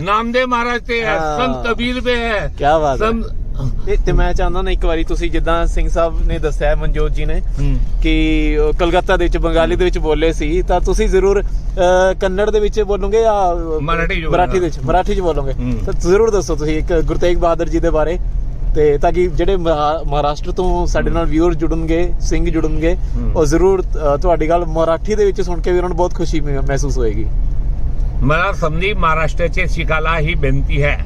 ਨਾਮਦੇ ਮਹਾਰਾਜ ਤੇ ਹੈ ਸੰਤ ਕਬੀਰ ਤੇ ਹੈ। ਕੀ ਬਾਤ ਹੈ। है हाँ। संत कबीर पे है क्या बात है। संत ਇਹ ਤੇ ਮੈਂ ਚਾਹੁੰਦਾ ਨਾ ਇੱਕ ਵਾਰੀ ਤੁਸੀਂ ਜਿੱਦਾਂ ਸਿੰਘ ਸਾਹਿਬ ਨੇ ਦੱਸਿਆ ਹੈ, ਮਨਜੋਤ ਜੀ ਨੇ हम्म, ਕਿ ਉਹ ਕਲਕੱਤਾ ਦੇ ਵਿੱਚ ਬੰਗਾਲੀ ਦੇ ਵਿੱਚ ਬੋਲੇ ਸੀ ਤਾਂ ਤੁਸੀਂ ਜ਼ਰੂਰ ਅਹ, ਕੰਨੜ ਦੇ ਵਿੱਚ ਬੋਲੋਗੇ ਜਾਂ ਅਹ, ਮਰਾਠੀ ਚ ਮਰਾਠੀ ਦੇ ਵਿੱਚ ਮਰਾਠੀ ਚ ਬੋਲੋਗੇ ਹੂੰ। ਤਾਂ ਜ਼ਰੂਰ ਦੱਸੋ ਤੁਸੀਂ ਇੱਕ ਗੁਰੂ ਤੇਗ ਬਹਾਦਰ ਜੀ ਦੇ ਬਾਰੇ ਤੇ ਤਾਂ ਕਿ ਜਿਹੜੇ ਮਹਾ- ਮਹਾਰਾਸ਼ਟਰ ਤੋਂ ਸਾਡੇ ਨਾਲ ਵਿਊਅਰ ਜੁੜਨਗੇ ਸਿੰਘ ਜੁੜਨਗੇ ਹੂੰ। ਉਹ ਜ਼ਰੂਰ ਅਹ, ਤੁਹਾਡੀ ਗੱਲ ਮਰਾਠੀ ਦੇ ਵਿੱਚ ਸੁਣ ਕੇ ਵੀ ਉਹਨਾਂ ਨੂੰ ਬਹੁਤ ਖੁਸ਼ੀ ਮਹਿ- ਮਹਿਸੂਸ ਹੋਏਗੀ मला संदीप महाराष्ट्राचे शिकायला ही बेनती आहे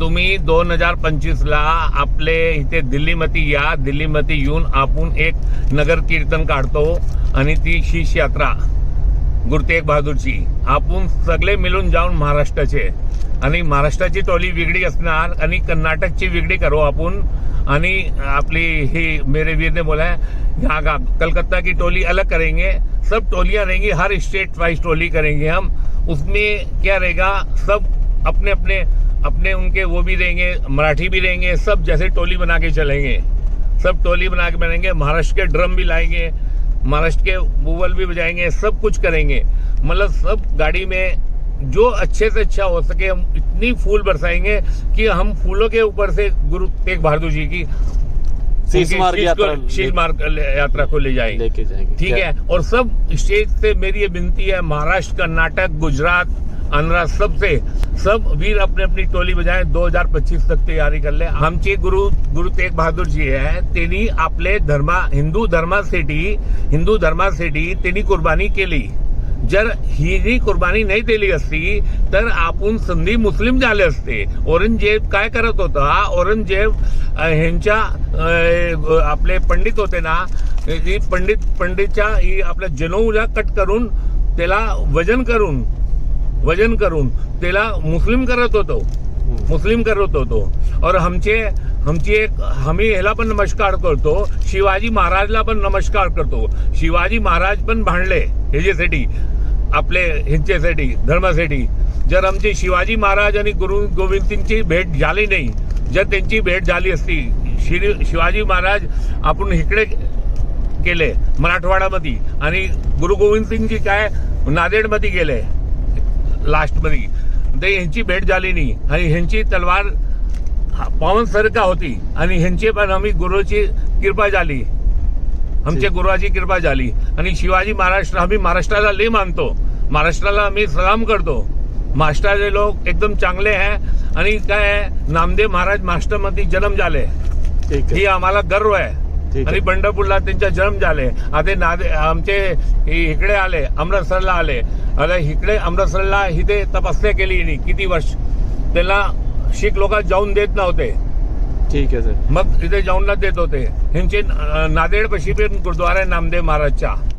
तुम्ही दोन हजार पंचवीस ला आपले इथे दिल्लीमध्ये या दिल्लीमध्ये येऊन आपण एक नगर कीर्तन काढतो आणि ती शीश यात्रा गुरु तेग बहादूरची. आपण सगळे मिळून जाऊन महाराष्ट्राचे. आणि महाराष्ट्राची टोली वेगळी असणार आणि कर्नाटकची वेगळी करू आपण. आणि आपली ही मेरे वीर ने बोला है यहाँ का कलकत्ता की टोली अलग करेंगे. सब टोलियां रहेंगी हर स्टेट वाइज टोली करेंगे हम. उसमें क्या रहेगा सब अपने अपने अपने उनके वो भी रहेंगे मराठी भी रहेंगे सब जैसे टोली बना के चलेंगे। सब टोली बना के बनेंगे महाराष्ट्र के ड्रम भी लाएँगे महाराष्ट्र के बुवल भी बजाएँगे सब कुछ करेंगे। मतलब सब गाड़ी में जो अच्छे से अच्छा हो सके हम इतनी फूल बरसाएँगे कि हम फूलों के ऊपर से गुरु तेग बहादुर जी की शीश मार्ग यात्रा को- ले जाएँगे। लेके जाएँगे। ठीक है? और सब स्टेट से मेरी ये विनती है महाराष्ट्र कर्नाटक गुजरात आंध्रा सब से सब वीर अपनी अपनी टोली बजाए 2025 तक तयारी कर ले। आमचे गुरु गुरु तेग बहादूर जी आहे त्यांनी आपले धर्मा हिंदू धर्मासाठी हिंदू धर्मासाठी त्यांनी कुर्बानी केली जर ही जी कुर्बानी नाही दिली असती तर आपण संधी मुस्लिम झाले असते। औरंगजेब काय करत होता? औरंगजेब ह्यांच्या आपले पंडित होते ना पंडित पंडितच्या ही आपल्या जनेऊला कट करून त्याला वजन करून वजन करून त्याला मुस्लिम करत होतो. मुस्लिम करत होतो. और हमचे हमची एक आम्ही ह्याला पण नमस्कार करतो. शिवाजी महाराजला पण नमस्कार करतो. शिवाजी महाराज पण भांडले ह्याच्यासाठी आपले ह्यांच्यासाठी धर्मासाठी. जर आमचे शिवाजी महाराज आणि गुरु गोविंद सिंगची भेट झाली नाही जर त्यांची भेट झाली असती श्री शिवाजी महाराज आपण इकडे केले मराठवाड्यामध्ये आणि गुरु गोविंद सिंगजी काय नांदेडमध्ये गेले. लास्टमध्ये. ते ह्यांची भेट झाली नाही. आणि ह्यांची तलवार हा- पवन सारखा होती. आणि ह्यांची पण आम्ही गुरुची कृपा झाली. आमच्या गुरुची कृपा झाली. आणि शिवाजी महाराष्ट्र आम्ही महाराष्ट्राला लय मानतो. महाराष्ट्राला आम्ही सलाम करतो. महाराष्ट्राचे लोक एकदम चांगले आहे आणि काय आहे नामदेव महाराज महाराष्ट्रामध्ये जन्म झाले. ही आम्हाला गर्व आहे. आणि पंढरपूरला त्यांचा जन्म झाले. आता नादे आमचे इकडे आले अमृतसरला आले. आता इकडे अमृतसरला इथे तपस्या केली किती वर्ष. त्याला शीख लोक जाऊन देत नव्हते. ठीक आहे सर. मग इथे जाऊनला देत होते. ह्यांचे नांदेड पशी गुरुद्वारा नामदेव महाराजचा